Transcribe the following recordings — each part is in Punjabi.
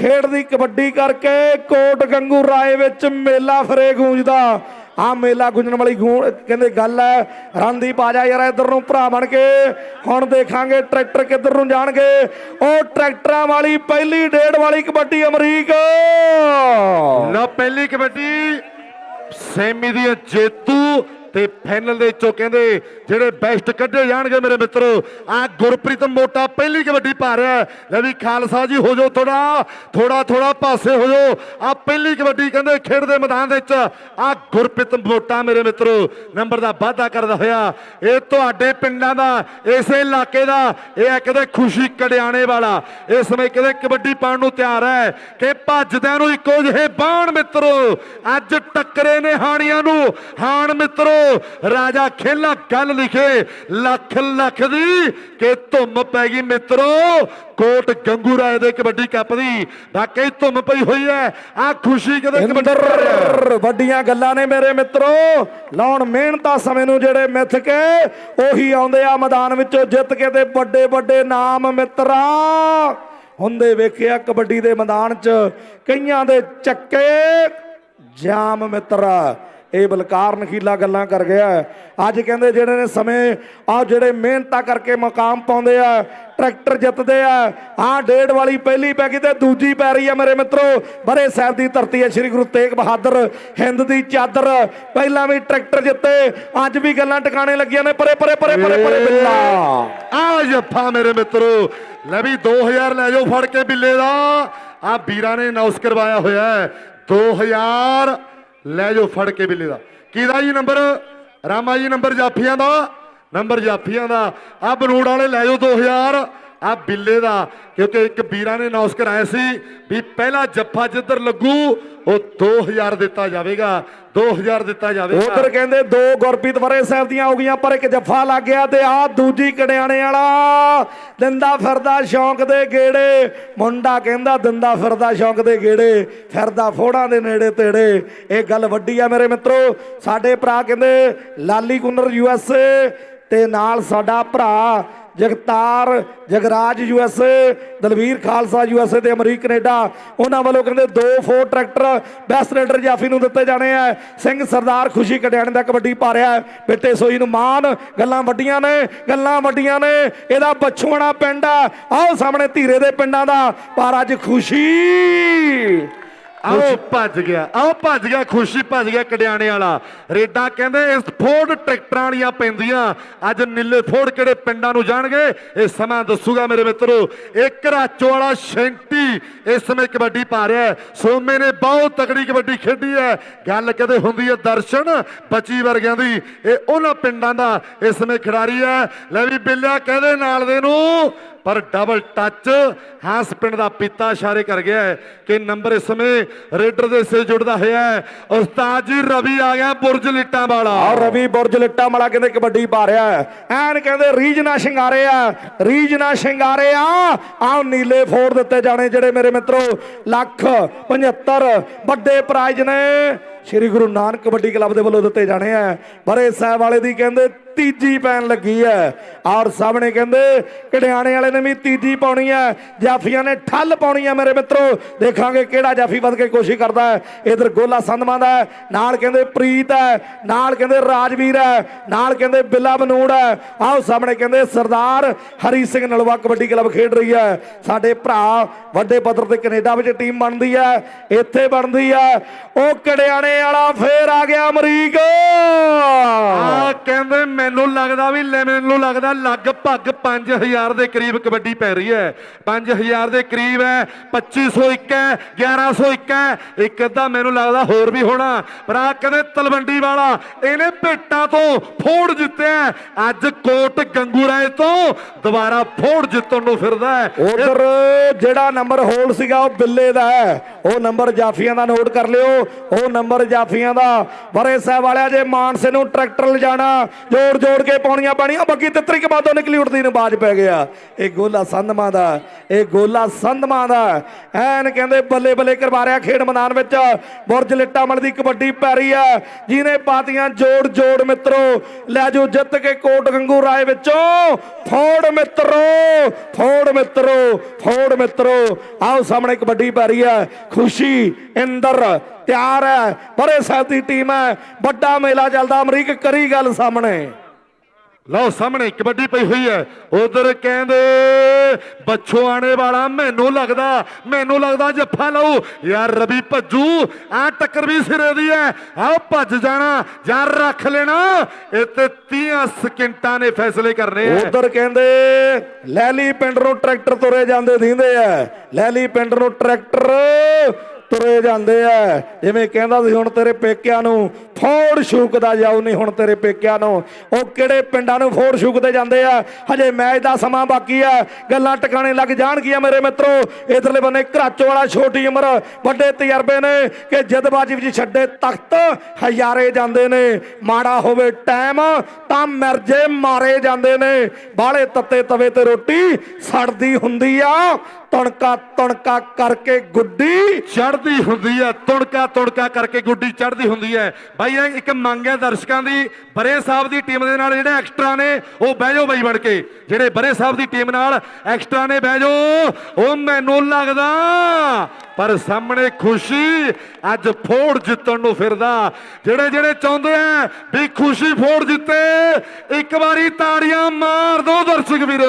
ਖੇਡ ਦੀ ਕਬੱਡੀ ਕਰਕੇ ਕੋਟ ਗੰਗੂ ਰਾਏ ਵਿੱਚ ਮੇਲਾ ਫਰੇ ਗੂੰਜਦਾ। ਆ ਮੇਲਾ ਗੁੰਜਣ ਵਾਲੀ ਕਹਿੰਦੇ ਗੱਲ ਹੈ, ਰਣਦੀਪ ਆ ਜਾ ਯਾਰ ਇੱਧਰ ਨੂੰ, ਭਰਾ ਬਣ ਕੇ। ਹੁਣ ਦੇਖਾਂਗੇ ਟਰੈਕਟਰ ਕਿੱਧਰ ਨੂੰ ਜਾਣਗੇ। ਉਹ ਟਰੈਕਟਰਾਂ ਵਾਲੀ ਪਹਿਲੀ ਡੇਢ ਵਾਲੀ ਕਬੱਡੀ ਅਮਰੀਕ। ਲਓ ਪਹਿਲੀ ਕਬੱਡੀ, ਸੇਮੀ ਦੀ ਜੇਤੂ। ਤੇ ਫਾਈਨਲ ਦੇ ਵਿੱਚੋਂ ਕਹਿੰਦੇ, ਜਿਹੜੇ ਬੈਸਟ ਕੱਢੇ ਜਾਣਗੇ ਮੇਰੇ ਮਿੱਤਰੋ। ਆ ਗੁਰਪ੍ਰੀਤ ਮੋਟਾ ਪਹਿਲੀ ਕਬੱਡੀ ਪਾ ਰਿਹਾ ਹੈ। ਲੈ ਵੀ ਖਾਲਸਾ ਜੀ, ਹੋ ਜਾਓ ਥੋੜਾ ਥੋੜਾ ਥੋੜਾ ਪਾਸੇ ਹੋ ਜਾਓ। ਆ ਪਹਿਲੀ ਕਬੱਡੀ ਕਹਿੰਦੇ ਖੇਡ ਦੇ ਮੈਦਾਨ ਦੇ ਵਿੱਚ। ਆ ਗੁਰਪ੍ਰੀਤ ਮੋਟਾ ਮੇਰੇ ਮਿੱਤਰੋ, ਨੰਬਰ ਦਾ ਵਾਅਦਾ ਕਰਦਾ ਹੋਇਆ। ਇਹ ਤੁਹਾਡੇ ਪਿੰਡਾਂ ਦਾ, ਇਸੇ ਇਲਾਕੇ ਦਾ, ਇਹ ਹੈ ਕਦੇ ਖੁਸ਼ੀ ਕੜਿਆਣੇ ਵਾਲਾ। ਇਸ ਸਮੇਂ ਕਦੇ ਕਬੱਡੀ ਪਾਉਣ ਨੂੰ ਤਿਆਰ ਹੈ ਕਿ ਭੱਜਦਿਆਂ ਨੂੰ ਇੱਕੋ ਜਿਹੇ ਬਾਣ ਮਿੱਤਰੋ। ਅੱਜ ਟੱਕਰੇ ਨੇ ਹਾਣੀਆਂ ਨੂੰ। ਹਾਣ ਮਿੱਤਰੋ ਰਾਜਾ ਖੇਲਾ ਗੱਲ ਲਿਖੇ ਲੱਖ ਲੱਖ ਦੀ ਕਿ ਧੁੰਮ ਪੈ ਗਈ ਮਿੱਤਰੋ। ਕੋਟ ਗੰਗੂ ਰਾਏ ਦੇ ਕਬੱਡੀ ਕੱਪ ਦੀ। ਵਾਕਈ ਧੁੰਮ ਪਈ ਹੋਈ ਹੈ। ਆ ਖੁਸ਼ੀ ਕਦੇ ਕਬੱਡੀ। ਵੱਡੀਆਂ ਗੱਲਾਂ ਨੇ ਮੇਰੇ ਮਿੱਤਰੋ। ਲਾਉਣ ਮਿਹਨਤਾਂ ਸਮੇਂ ਨੂੰ ਜਿਹੜੇ ਮਿੱਥ ਕੇ ਉਹੀ ਆਉਂਦੇ ਆ ਮੈਦਾਨ ਵਿੱਚੋਂ ਜਿੱਤ ਕੇ ਤੇ ਵੱਡੇ ਵੱਡੇ ਨਾਮ ਮਿੱਤਰਾ। ਹੁੰਦੇ ਵੇਖਿਆ ਕਬੱਡੀ ਦੇ ਮੈਦਾਨ 'ਚ ਕਈਆਂ ਦੇ ਚੱਕੇ ਜਾਮ ਮਿੱਤਰਾ। ਇਹ ਬਲਕਾਰ ਨਖੀਲਾ ਗੱਲਾਂ ਕਰ ਗਿਆ ਅੱਜ ਕਹਿੰਦੇ ਜਿਹੜੇ ਨੇ ਸਮੇਂ, ਆ ਜਿਹੜੇ ਮਿਹਨਤਾਂ ਕਰਕੇ ਮਕਾਮ ਪਾਉਂਦੇ ਆ, ਟਰੈਕਟਰ ਜਿੱਤਦੇ ਆ ਆ ਡੇਢ ਵਾਲੀ ਪਹਿਲੀ ਪੈ ਗਈ ਤੇ ਦੂਜੀ ਪੈ ਰਹੀ ਆ ਮੇਰੇ ਮਿੱਤਰੋ। ਬਰੇ ਸਾਹਿਬ ਦੀ ਧਰਤੀ ਹੈ ਸ੍ਰੀ ਗੁਰੂ ਤੇਗ ਬਹਾਦਰ ਹਿੰਦ ਦੀ ਚਾਦਰ। ਪਹਿਲਾਂ ਵੀ ਟਰੈਕਟਰ ਜਿੱਤੇ, ਅੱਜ ਵੀ ਗੱਲਾਂ ਟਿਕਾਣੇ ਲੱਗੀਆਂ ਨੇ। ਪਰੇ ਪਰੇ ਪਰੇ ਪਰੇ ਪਰੇ, ਬਿੱਲਾ। ਆ ਜੱਫਾ ਮੇਰੇ ਮਿੱਤਰੋ। ਲੈ ਵੀ 2000 ਲੈ ਜਾਓ ਫੜ ਕੇ ਬਿੱਲੇ ਦਾ। ਆ ਵੀਰਾਂ ਨੇ ਅਨਾਉਂਸ ਕਰਵਾਇਆ ਹੋਇਆ ਹੈ। 2000 ਲੈ ਜਾਓ ਫੜ ਕੇ ਬਿੱਲੇ ਦਾ। ਕਿਹਦਾ ਜੀ ਨੰਬਰ? ਰਾਮਾ ਜੀ ਨੰਬਰ ਜਾਫੀਆਂ ਦਾ। ਨੰਬਰ ਜਾਫੀਆਂ ਦਾ। ਆ ਬਨੂੜ ਵਾਲੇ ਲੈ ਜਾਓ 2000 ਆ ਬਿੱਲੇ ਦਾ, ਕਿਉਂਕਿ ਇੱਕ ਵੀਰਾਂ ਨੇ ਅਨਾਉਂਸ ਕਰਾਇਆ ਸੀ ਵੀ ਪਹਿਲਾ ਜੱਫਾ ਜਿੱਧਰ ਲੱਗੂ, ਉਹ 2000 ਦਿੱਤਾ ਜਾਵੇਗਾ 2000 ਦਿੱਤਾ ਜਾਵੇਗਾ। ਉਧਰ ਕਹਿੰਦੇ ਦੋ ਗੁਰਪ੍ਰੀਤ ਵਰੇ ਸਾਹਿਬ ਦੀਆਂ ਹੋ ਗਈਆਂ, ਪਰ ਇੱਕ ਜੱਫਾ ਲੱਗ ਗਿਆ ਤੇ ਆ ਦੂਜੀ ਕੜਿਆਣੇ ਵਾਲਾ, ਦਿੰਦਾ ਫਿਰਦਾ ਸ਼ੌਂਕ ਦੇ ਗੇੜੇ। ਮੁੰਡਾ ਕਹਿੰਦਾ ਦਿੰਦਾ ਫਿਰਦਾ ਸ਼ੌਂਕ ਦੇ ਗੇੜੇ, ਫਿਰਦਾ ਫੋੜਾਂ ਦੇ ਨੇੜੇ ਤੇੜੇ। ਇਹ ਗੱਲ ਵੱਡੀ ਆ ਮੇਰੇ ਮਿੱਤਰੋ, ਸਾਡੇ ਭਰਾ ਕਹਿੰਦੇ ਲਾਲੀ ਕੁੰਨਰ ਯੂ ਤੇ ਨਾਲ ਸਾਡਾ ਭਰਾ ਜਗਤਾਰ, ਜਗਰਾਜ ਯੂਐਸਏ ਦਲਵੀਰ ਖਾਲਸਾ ਯੂਐਸਏ ਤੇ ਅਮਰੀਕ ਕੈਨੇਡਾ। ਉਹਨਾਂ ਵੱਲੋਂ ਕਹਿੰਦੇ ਦੋ ਫੋਰ ਟਰੈਕਟਰ ਬੈਸਟ ਰੇਡਰ ਜਾਫੀ ਨੂੰ ਦਿੱਤੇ ਜਾਣੇ ਆ। ਸਿੰਘ ਸਰਦਾਰ ਖੁਸ਼ੀ ਕਟਿਆਣੇ ਦਾ ਕਬੱਡੀ ਪਾ ਰਿਹਾ ਹੈ ਸੋਈ ਨੂੰ ਮਾਨ ਗੱਲਾਂ ਵੱਡੀਆਂ ਨੇ, ਗੱਲਾਂ ਵੱਡੀਆਂ ਨੇ। ਇਹਦਾ ਬਛੂਣਾ ਪਿੰਡ ਆ। ਆਓ ਸਾਹਮਣੇ ਧੀਰੇ ਦੇ ਪਿੰਡਾਂ ਦਾ। ਪਰ ਅੱਜ ਖੁਸ਼ੀ ਆਓ ਭੱਜ ਗਿਆ ਆਓ ਭੱਜ ਗਿਆ ਖੁਸ਼ੀ ਭੱਜ ਗਿਆ ਕੜਿਆਣੇ ਵਾਲਾ। ਰੇਡਾਂ ਕਹਿੰਦੇ ਇਸ ਫੋਰਡ ਟਰੈਕਟਰਾਂ ਵਾਲੀਆਂ ਪੈਂਦੀਆਂ। ਅੱਜ ਨੀਲੇ ਫੋਰਡ ਕਿਹੜੇ ਪਿੰਡਾਂ ਨੂੰ ਜਾਣਗੇ? ਇਹ ਸਮਾਂ ਦੱਸੂਗਾ ਮੇਰੇ ਮਿੱਤਰੋ। ਇੱਕ ਰਾਚੋ ਵਾਲਾ ਸ਼ੈਂਟੀ ਇਸ ਸਮੇਂ ਕਬੱਡੀ ਪਾ ਰਿਹਾ ਸੋਮੇ ਨੇ ਬਹੁਤ ਤਕੜੀ ਕਬੱਡੀ ਖੇਡੀ ਹੈ। ਗੱਲ ਕਦੇ ਹੁੰਦੀ ਹੈ ਦਰਸ਼ਨ ਬੱਚੀ ਵਰਗਿਆਂ ਦੀ। ਇਹ ਉਹਨਾਂ ਪਿੰਡਾਂ ਦਾ ਇਸ ਸਮੇਂ ਖਿਡਾਰੀ ਹੈ। ਲੈ ਵੀ ਬਿੱਲਿਆ ਕਹਦੇ ਨਾਲ ਦੇ ਨੂੰ ਪਰ ਡਬਲ ਟੱਚ ਹਾਂਸ ਪਿੰਡ ਦਾ ਪਿੱਤਾ ਇਸ਼ਾਰੇ ਕਰ ਗਿਆ ਹੈ ਕਿ ਨੰਬਰ ਇਸ ਸਮੇਂ ਰੇਡਰ ਦੇ ਸੇ ਜੁੜਦਾ ਹੋਇਆ ਹੈ। ਉਸਤਾਦ ਜੀ, ਰਵੀ ਆ ਗਿਆ ਬੁਰਜ ਲਿੱਟਾਂ ਵਾਲਾ। ਔਰ ਰਵੀ ਬੁਰਜ ਲਿੱਟਾ ਮਲਾ ਕਹਿੰਦੇ ਕਬੱਡੀ ਪਾ ਰਿਹਾ ਹੈ। ਐਨ ਕਹਿੰਦੇ ਰੀਜ ਨਾ ਸ਼ਿੰਗਾਰੇ ਆ ਰੀਜ ਨਾ ਸ਼ਿੰਗਾਰੇ ਆ। ਆਹ ਨੀਲੇ ਫੋੜ ਦਿੱਤੇ ਜਾਣੇ ਜਿਹੜੇ ਮੇਰੇ ਮਿੱਤਰੋ, ਲੱਖ 75 ਵੱਡੇ ਪ੍ਰਾਈਜ਼ ਨੇ। ਸ਼੍ਰੀ ਗੁਰੂ ਨਾਨਕ ਕਬੱਡੀ ਕਲੱਬ ਦੇ ਵੱਲੋਂ ਦਿੱਤੇ ਜਾਣੇ ਆ। ਬਰੇ ਸਾਹਿਬ ਵਾਲੇ ਦੀ ਕਹਿੰਦੇ, ਤੀਜੀ ਪੈਣ ਲੱਗੀ ਹੈ ਔਰ ਸਾਹਮਣੇ ਕਹਿੰਦੇ ਕੜਿਆਣੇ ਵਾਲੇ ਨੇ ਵੀ ਤੀਜੀ ਪਾਉਣੀ ਹੈ ਜਾਫੀਆਂ ਨੇ ਠੱਲ ਪਾਉਣੀ ਹੈ ਮੇਰੇ ਮਿੱਤਰੋ। ਦੇਖਾਂਗੇ ਕਿਹੜਾ ਜਾਫੀ ਵੱਧ ਕੇ ਕੋਸ਼ਿਸ਼ ਕਰਦਾ ਹੈ ਇਧਰ ਗੋਲਾ ਸੰਧਮਾ ਦਾ ਨਾਲ ਕਹਿੰਦੇ ਪ੍ਰੀਤ ਹੈ ਨਾਲ ਕਹਿੰਦੇ ਰਾਜਵੀਰ ਹੈ ਨਾਲ ਕਹਿੰਦੇ ਬਿੱਲਾ ਬਨੂੜ ਹੈ ਆਓ ਸਾਹਮਣੇ ਕਹਿੰਦੇ ਸਰਦਾਰ ਹਰੀ ਸਿੰਘ ਨਲਵਾ ਕਬੱਡੀ ਕਲੱਬ ਖੇਡ ਰਹੀ ਹੈ ਸਾਡੇ ਭਰਾ ਵੱਡੇ ਪੱਧਰ ਤੇ ਕੈਨੇਡਾ ਵਿੱਚ ਟੀਮ ਬਣਦੀ ਹੈ ਇੱਥੇ ਬਣਦੀ ਹੈ ਉਹ ਕੜਿਆਣੇ ਵਾਲਾ ਫੇਰ ਆ ਗਿਆ ਅਮਰੀਕ। ਆ ਕਹਿੰਦੇ ਮੈਨੂੰ ਲੱਗਦਾ ਵੀ ਮੈਨੂੰ ਲੱਗਦਾ ਲਗਭਗ 5000 ਦੇ ਕਰੀਬ ਕਬੱਡੀ ਪੈ ਰਹੀ ਹੈ। 5000 ਦੇ ਕਰੀਬ ਹੈ 2501 ਹੈ 1101 ਹੈ। ਇੱਕ ਅੱਧਾ ਮੈਨੂੰ ਲੱਗਦਾ ਹੋਰ ਵੀ ਹੋਣਾ। ਪਰ ਆ ਕਹਿੰਦੇ ਤਲਵੰਡੀ ਵਾਲਾ ਇਹਨੇ ਭੇਟਾਂ ਤੋਂ ਫੋੜ ਜਿੱਤਿਆ। ਅੱਜ ਕੋਟ ਗੰਗੂ ਰਾਏ ਤੋਂ ਦੁਬਾਰਾ ਫੋੜ ਜਿੱਤਣ ਨੂੰ ਫਿਰਦਾ ਹੈ। ਉਧਰ ਜਿਹੜਾ ਨੰਬਰ ਹੋਲਡ ਸੀਗਾ ਉਹ ਬਿੱਲੇ ਦਾ ਹੈ। ਉਹ ਨੰਬਰ ਜਾਫੀਆਂ ਦਾ ਨੋਟ ਕਰ ਲਿਓ। ਉਹ ਨੰਬਰ ਨੰਬਰ ਜਾਫੀਆਂ ਦਾ। ਬਰੇ ਸਾਹਿਬ ਵਾਲਿਆ ਜੇ ਮਾਨਸੇ ਨੂੰ ਟਰੈਕਟਰ ਲਿਜਾਣਾ, ਜੋੜ ਜੋੜ ਕੇ ਪਾਉਣੀਆਂ ਪੈਣੀਆਂ ਬੱਗੀ ਤਿੱਤਰੀ ਕਮਾਦੋਂ ਨਿਕਲੀ ਉੱਠਦੀ ਨੂੰ ਬਾਜ ਪੈ ਗਿਆ। ਇਹ ਗੋਲਾ ਸੰਧਮਾ ਦਾ, ਇਹ ਗੋਲਾ ਸੰਧਮਾ ਦਾ। ਐਨ ਕਹਿੰਦੇ ਬੱਲੇ ਬੱਲੇ ਕਰਵਾਰਿਆ ਖੇਡ ਮੈਦਾਨ ਵਿੱਚ। ਬੁਰਜ ਲਿੱਟਾ ਦੀ ਕਬੱਡੀ ਪੈ ਰਹੀ ਹੈ ਜਿਹਨੇ ਪਾਤੀਆਂ ਜੋੜ ਜੋੜ ਮਿੱਤਰੋ, ਲੈ ਜੋ ਜਿੱਤ ਕੇ ਕੋਟ ਗੰਗੂ ਰਾਏ ਵਿੱਚੋਂ। ਫੋੜ ਮਿੱਤਰੋ ਫੋੜ ਮਿੱਤਰੋ ਫੋੜ ਮਿੱਤਰੋ। ਆਓ ਸਾਹਮਣੇ ਕਬੱਡੀ ਪੈ ਰਹੀ ਹੈ ਖੁਸ਼ੀ ਇੰਦਰ ਤਿਆਰ ਹੈ ਬਰੇ ਸਾਹਿਬ ਦੀ ਟੀਮ ਹੈ ਵੱਡਾ ਮੇਲਾ ਚੱਲਦਾ ਅਮਰੀਕ ਕਰੀ ਗੱਲ ਸਾਹਮਣੇ। ਲਓ ਸਾਹਮਣੇ ਕਬੱਡੀ ਪਈ ਹੋਈ ਹੈ ਉਧਰ ਕਹਿੰਦੇ ਬੱਚੋ ਆਣੇ ਵਾਲਾ ਮੈਨੂੰ ਲੱਗਦਾ ਮੈਨੂੰ ਲੱਗਦਾ ਜੱਫਾ ਲਊ। ਯਾਰ ਰਵੀ ਭੱਜੂ ਆ ਟੱਕਰ ਵੀ ਸਿਰੇ ਦੀ ਹੈ। ਆਓ ਭੱਜ ਜਾਣਾ ਜਾਂ ਰੱਖ ਲੈਣਾ ਇਹ ਤੇ 30 ਸਕਿੰਟਾਂ ਨੇ ਫੈਸਲੇ ਕਰਨੇ ਆ ਉਧਰ ਕਹਿੰਦੇ ਲੈਲੀ ਪਿੰਡ ਨੂੰ ਟਰੈਕਟਰ ਤੁਰੇ ਜਾਂਦੇ ਦੀਂਦੇ ਆ ਲੈਲੀ ਪਿੰਡ ਨੂੰ ਟਰੈਕਟਰ ਤੁਰੇ ਜਾਂਦੇ ਆ ਜਿਵੇਂ ਕਹਿੰਦਾ ਸੀ, ਹੁਣ ਤੇਰੇ ਪੇਕਿਆਂ ਨੂੰ ਫੋੜ ਸ਼ੂਕਦਾ ਜਾਉ ਨਹੀਂ ਹੁਣ ਤੇਰੇ ਪੇਕਿਆਂ ਨੂੰ। ਉਹ ਕਿਹੜੇ ਪਿੰਡਾਂ ਨੂੰ ਫੋੜ ਸ਼ੂਕਦੇ ਜਾਂਦੇ ਆ ਹਜੇ ਮੈਚ ਦਾ ਸਮਾਂ ਬਾਕੀ ਆ ਗੱਲਾਂ ਟਿਕਾਣੇ ਲੱਗ ਜਾਣਗੀਆਂ ਮੇਰੇ ਮਿੱਤਰੋ। ਇਧਰਲੇ ਬੰਨੇ ਘਰਾਚੋ ਵਾਲਾ ਛੋਟੀ ਉਮਰ, ਵੱਡੇ ਤਜਰਬੇ ਨੇ ਕਿ ਜਦਬਾਜੀ ਵਿੱਚ ਛੱਡੇ ਤਖਤ ਹਜ਼ਾਰੇ ਜਾਂਦੇ ਨੇ। ਮਾੜਾ ਹੋਵੇ ਟਾਈਮ, ਤਾਂ ਮਰਜੇ ਮਾਰੇ ਜਾਂਦੇ ਨੇ। ਬਾਹਲੇ ਤੱਤੇ ਤਵੇ ਤੇ ਰੋਟੀ ਸੜਦੀ ਹੁੰਦੀ ਆ। ਤਣਕਾ ਤਣਕਾ ਕਰਕੇ ਗੁੱਡੀ। ਚੜਦੀ ਹੁੰਦੀ ਹੈ, ਤੁਣਕਾ ਤੁਣਕਾ ਕਰਕੇ ਗੁੱਡੀ ਚੜਦੀ ਹੁੰਦੀ ਹੈ। ਬਾਈ, ਇਹ ਇੱਕ ਮੰਗ ਹੈ ਦਰਸ਼ਕਾਂ ਦੀ। ਬਰੇ ਸਾਹਿਬ ਦੀ ਟੀਮ ਦੇ ਨਾਲ ਜਿਹੜੇ ਐਕਸਟਰਾ ਨੇ, ਉਹ ਬਹਿ ਜਾਓ ਬਾਈ ਬਣ ਕੇ। ਜਿਹੜੇ ਬਰੇ ਸਾਹਿਬ ਦੀ ਟੀਮ ਨਾਲ ਐਕਸਟਰਾ ਨੇ, ਬਹਿ ਜਾਓ। ਉਹ ਮੈਨੂੰ ਲੱਗਦਾ ਪਰ ਸਾਹਮਣੇ ਖੁਸ਼ੀ ਅੱਜ ਫੋੜ ਜਿੱਤਣ ਨੂੰ ਫਿਰਦਾ ਜਿਹੜੇ ਜਿਹੜੇ ਚਾਹੁੰਦੇ ਆ ਵੀ ਖੁਸ਼ੀ ਫੋੜ ਜਿੱਤੇ, ਇੱਕ ਵਾਰੀ ਤਾੜੀਆਂ ਮਾਰ ਦਿਓ ਦਰਸ਼ਕ ਵੀਰੋ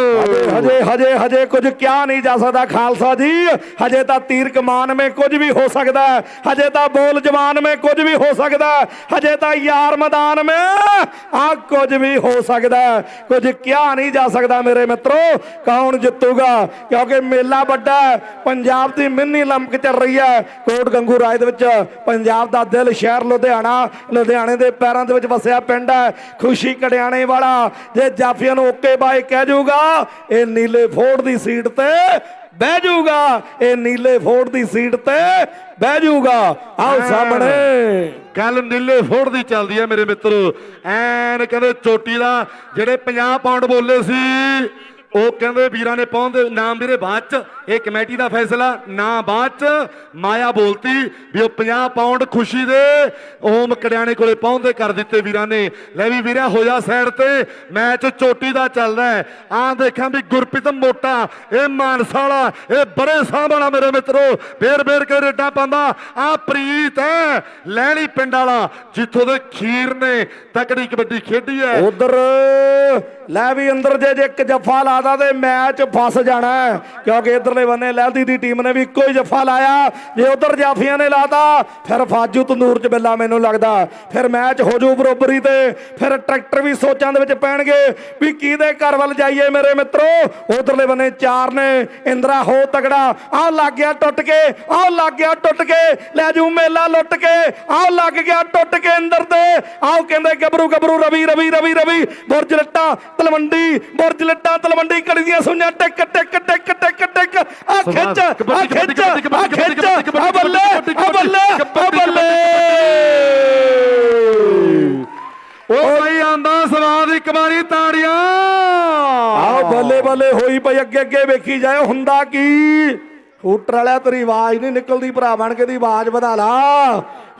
ਹਜੇ ਹਜੇ ਹਜੇ ਕੁਝ ਕਿਹਾ ਨਹੀਂ ਜਾ ਸਕਦਾ ਖਾਲਸਾ ਜੀ ਹਜੇ ਤਾਂ ਤੀਰ ਕਮਾਨ ਮੇ ਕੁਝ ਵੀ ਹੋ ਸਕਦਾ ਹੈ। ਹਜੇ ਤਾਂ ਬੋਲ ਜਵਾਨ ਮੇ ਕੁਝ ਵੀ ਹੋ ਸਕਦਾ ਹੈ। ਹਜੇ ਤਾਂ ਯਾਰ ਮੈਦਾਨ ਮੇ ਆ ਕੁਝ ਵੀ ਹੋ ਸਕਦਾ ਹੈ। ਕੁਝ ਕਿਹਾ ਨਹੀਂ ਜਾ ਸਕਦਾ ਮੇਰੇ ਮਿੱਤਰੋ ਕੌਣ ਜਿੱਤੂਗਾ ਕਿਉਂਕਿ ਮੇਲਾ ਵੱਡਾ ਹੈ ਪੰਜਾਬ ਦੀ ਮਿੰਨੀ ਲੰਮਕ ਚੱਲ ਰਹੀ ਹੈ। ਕੋਟ ਗੰਗੂ ਰਾਜ ਦੇ ਵਿੱਚ ਪੰਜਾਬ ਦਾ ਦਿਲ ਸ਼ਹਿਰ ਲੁਧਿਆਣਾ। ਲੁਧਿਆਣੇ ਦੇ ਪੈਰਾਂ ਦੇ ਵਿੱਚ ਵਸਿਆ ਪਿੰਡ ਹੈ। ਖੁਸ਼ੀ ਕੜਿਆਣੇ ਵਾਲਾ ਜੇ ਜਾਫੀਆਂ ਨੂੰ ਓਕੇ ਬਾਏ ਕਹਿ ਜਾਊਗਾ ਇਹ ਨੀਲੇ ਫੋੜ ਦੀ ਸੀਟ ਤੇ ਬਹਿ ਜਾਊਗਾ। ਇਹ ਨੀਲੇ ਫੋੜ ਦੀ ਸੀਟ ਤੇ ਬਹਿ ਜਾਊਗਾ। ਆਓ ਸਾਹਮਣੇ। ਗੱਲ ਨੀਲੇ ਫੋੜ ਦੀ ਚੱਲਦੀ ਹੈ ਮੇਰੇ ਮਿੱਤਰੋ। ਐਨ ਕਹਿੰਦੇ ਚੋਟੀ ਦਾ ਜਿਹੜੇ 50 ਪਾਉਂਡ ਬੋਲੇ ਸੀ ਉਹ ਕਹਿੰਦੇ ਵੀਰਾਂ ਨੇ ਪਹੁੰਚਦੇ ਨਾਮ ਵੀਰੇ ਬਾਅਦ ਚ, ਇਹ ਕਮੇਟੀ ਦਾ ਫੈਸਲਾ, ਨਾ ਬਾਅਦ ਚ। ਮਾਇਆ ਬੋਲਤੀ ਵੀ ਉਹ 50 ਪਾਉਂਡ ਖੁਸ਼ੀ ਦੇ ਓਮ ਕੜਿਆਣੇ ਕੋਲੇ ਪਹੁੰਚਦੇ ਕਰ ਦਿੱਤੇ ਵੀਰਾਂ ਨੇ। ਲੈ ਵੀ ਵੀਰਾ ਹੋ ਜਾ ਸਾਈਡ ਤੇ, ਮੈਚ ਚੋਟੀ ਦਾ ਚੱਲਦਾ ਆ ਦੇਖਾਂ ਵੀ ਗੁਰਪ੍ਰੀਤ ਮੋਟਾ, ਇਹ ਮਾਨਸਾ ਵਾਲਾ ਇਹ ਬੜੇ ਸਾਹ ਵਾਲਾ ਮੇਰੇ ਮਿੱਤਰੋ ਫੇਰ ਫੇਰ ਕੇ ਰੇਡਾਂ ਪਾਉਂਦਾ। ਆ ਪ੍ਰੀਤ ਹੈ, ਲੈਣੀ ਪਿੰਡ ਵਾਲਾ, ਜਿੱਥੋਂ ਦੇ ਖੀਰ ਨੇ ਤਕੜੀ ਕਬੱਡੀ ਖੇਡੀ ਹੈ। ਉਧਰ ਲੈ ਵੀ ਅੰਦਰ ਜੇ ਜੇ ਇੱਕ ਜੱਫਾ ਲਾਦਾ ਤੇ ਮੈਚ ਫਸ ਜਾਣਾ ਕਿਉਂਕਿ ਇਧਰਲੇ ਬੰਨੇ ਲਹਿਦੀ ਦੀ ਟੀਮ ਨੇ ਵੀ ਇੱਕੋ ਹੀ ਜੱਫਾ ਲਾਇਆ। ਜੇ ਉਧਰ ਜਾਫੀਆਂ ਨੇ ਲਾਤਾ, ਫਿਰ ਫਾਜੂ ਤੰਦੂਰ ਚ ਬਿੱਲਾ ਮੈਨੂੰ ਲੱਗਦਾ। ਫਿਰ ਮੈਚ ਹੋ ਜੂ ਬਰੋਬਰੀ ਤੇ, ਫਿਰ ਟਰੈਕਟਰ ਵੀ ਸੋਚਾਂ ਦੇ ਵਿੱਚ ਪੈਣਗੇ ਵੀ ਕਿਹਦੇ ਘਰ ਵੱਲ ਜਾਈਏ ਮੇਰੇ ਮਿੱਤਰੋ। ਉਧਰਲੇ ਬੰਨੇ ਚਾਰ ਨੇ, ਇੰਦਰਾ ਹੋ ਤਗੜਾ, ਆਹ ਲੱਗ ਗਿਆ ਟੁੱਟ ਕੇ, ਆਹ ਲੱਗ ਗਿਆ ਟੁੱਟ ਕੇ, ਲੈ ਜੂ ਮੇਲਾ ਲੁੱਟ ਕੇ, ਆਹ ਲੱਗ ਗਿਆ ਟੁੱਟ ਕੇ ਅੰਦਰ ਤੇ ਆਹ ਕਹਿੰਦੇ ਗੱਭਰੂ ਗੱਭਰੂ, ਰਵੀ ਰਵੀ ਰਵੀ ਰਵੀ, ਬੁਰਜ ਲੱਟਾ ਤਲਵੰਡੀ ਬੁਰਜ ਲੱਟਾ ਤਲਵੰਡੀ ਕੜੀ ਦੀਆਂ ਸੁਈਆਂ ਟਿਕ ਟਿਕ ਟਿਕ ਟਿਕ ਟਿਕ। ਆ ਖਿੱਚ ਆ ਖਿੱਚ ਆ ਖਿੱਚ ਆ ਬੱਲੇ ਆ ਬੱਲੇ ਆ ਬੱਲੇ ਉਹ ਭਾਈ ਆਂਦਾ ਸਵਾਦ ਇੱਕ ਵਾਰੀ ਤਾੜੀਆਂ। ਆਓ ਬੱਲੇ ਬੱਲੇ ਹੋਈ ਪਈ ਅੱਗੇ ਅੱਗੇ ਵੇਖੀ ਜਾਏ ਹੁੰਦਾ ਕੀ? ਹੂਟਰ ਵਾਲਿਆ ਤੇਰੀ ਆਵਾਜ਼ ਨਹੀਂ ਨਿਕਲਦੀ ਭਰਾ ਬਣ ਕੇ ਦੀ ਆਵਾਜ਼ ਵਧਾ ਲਾ।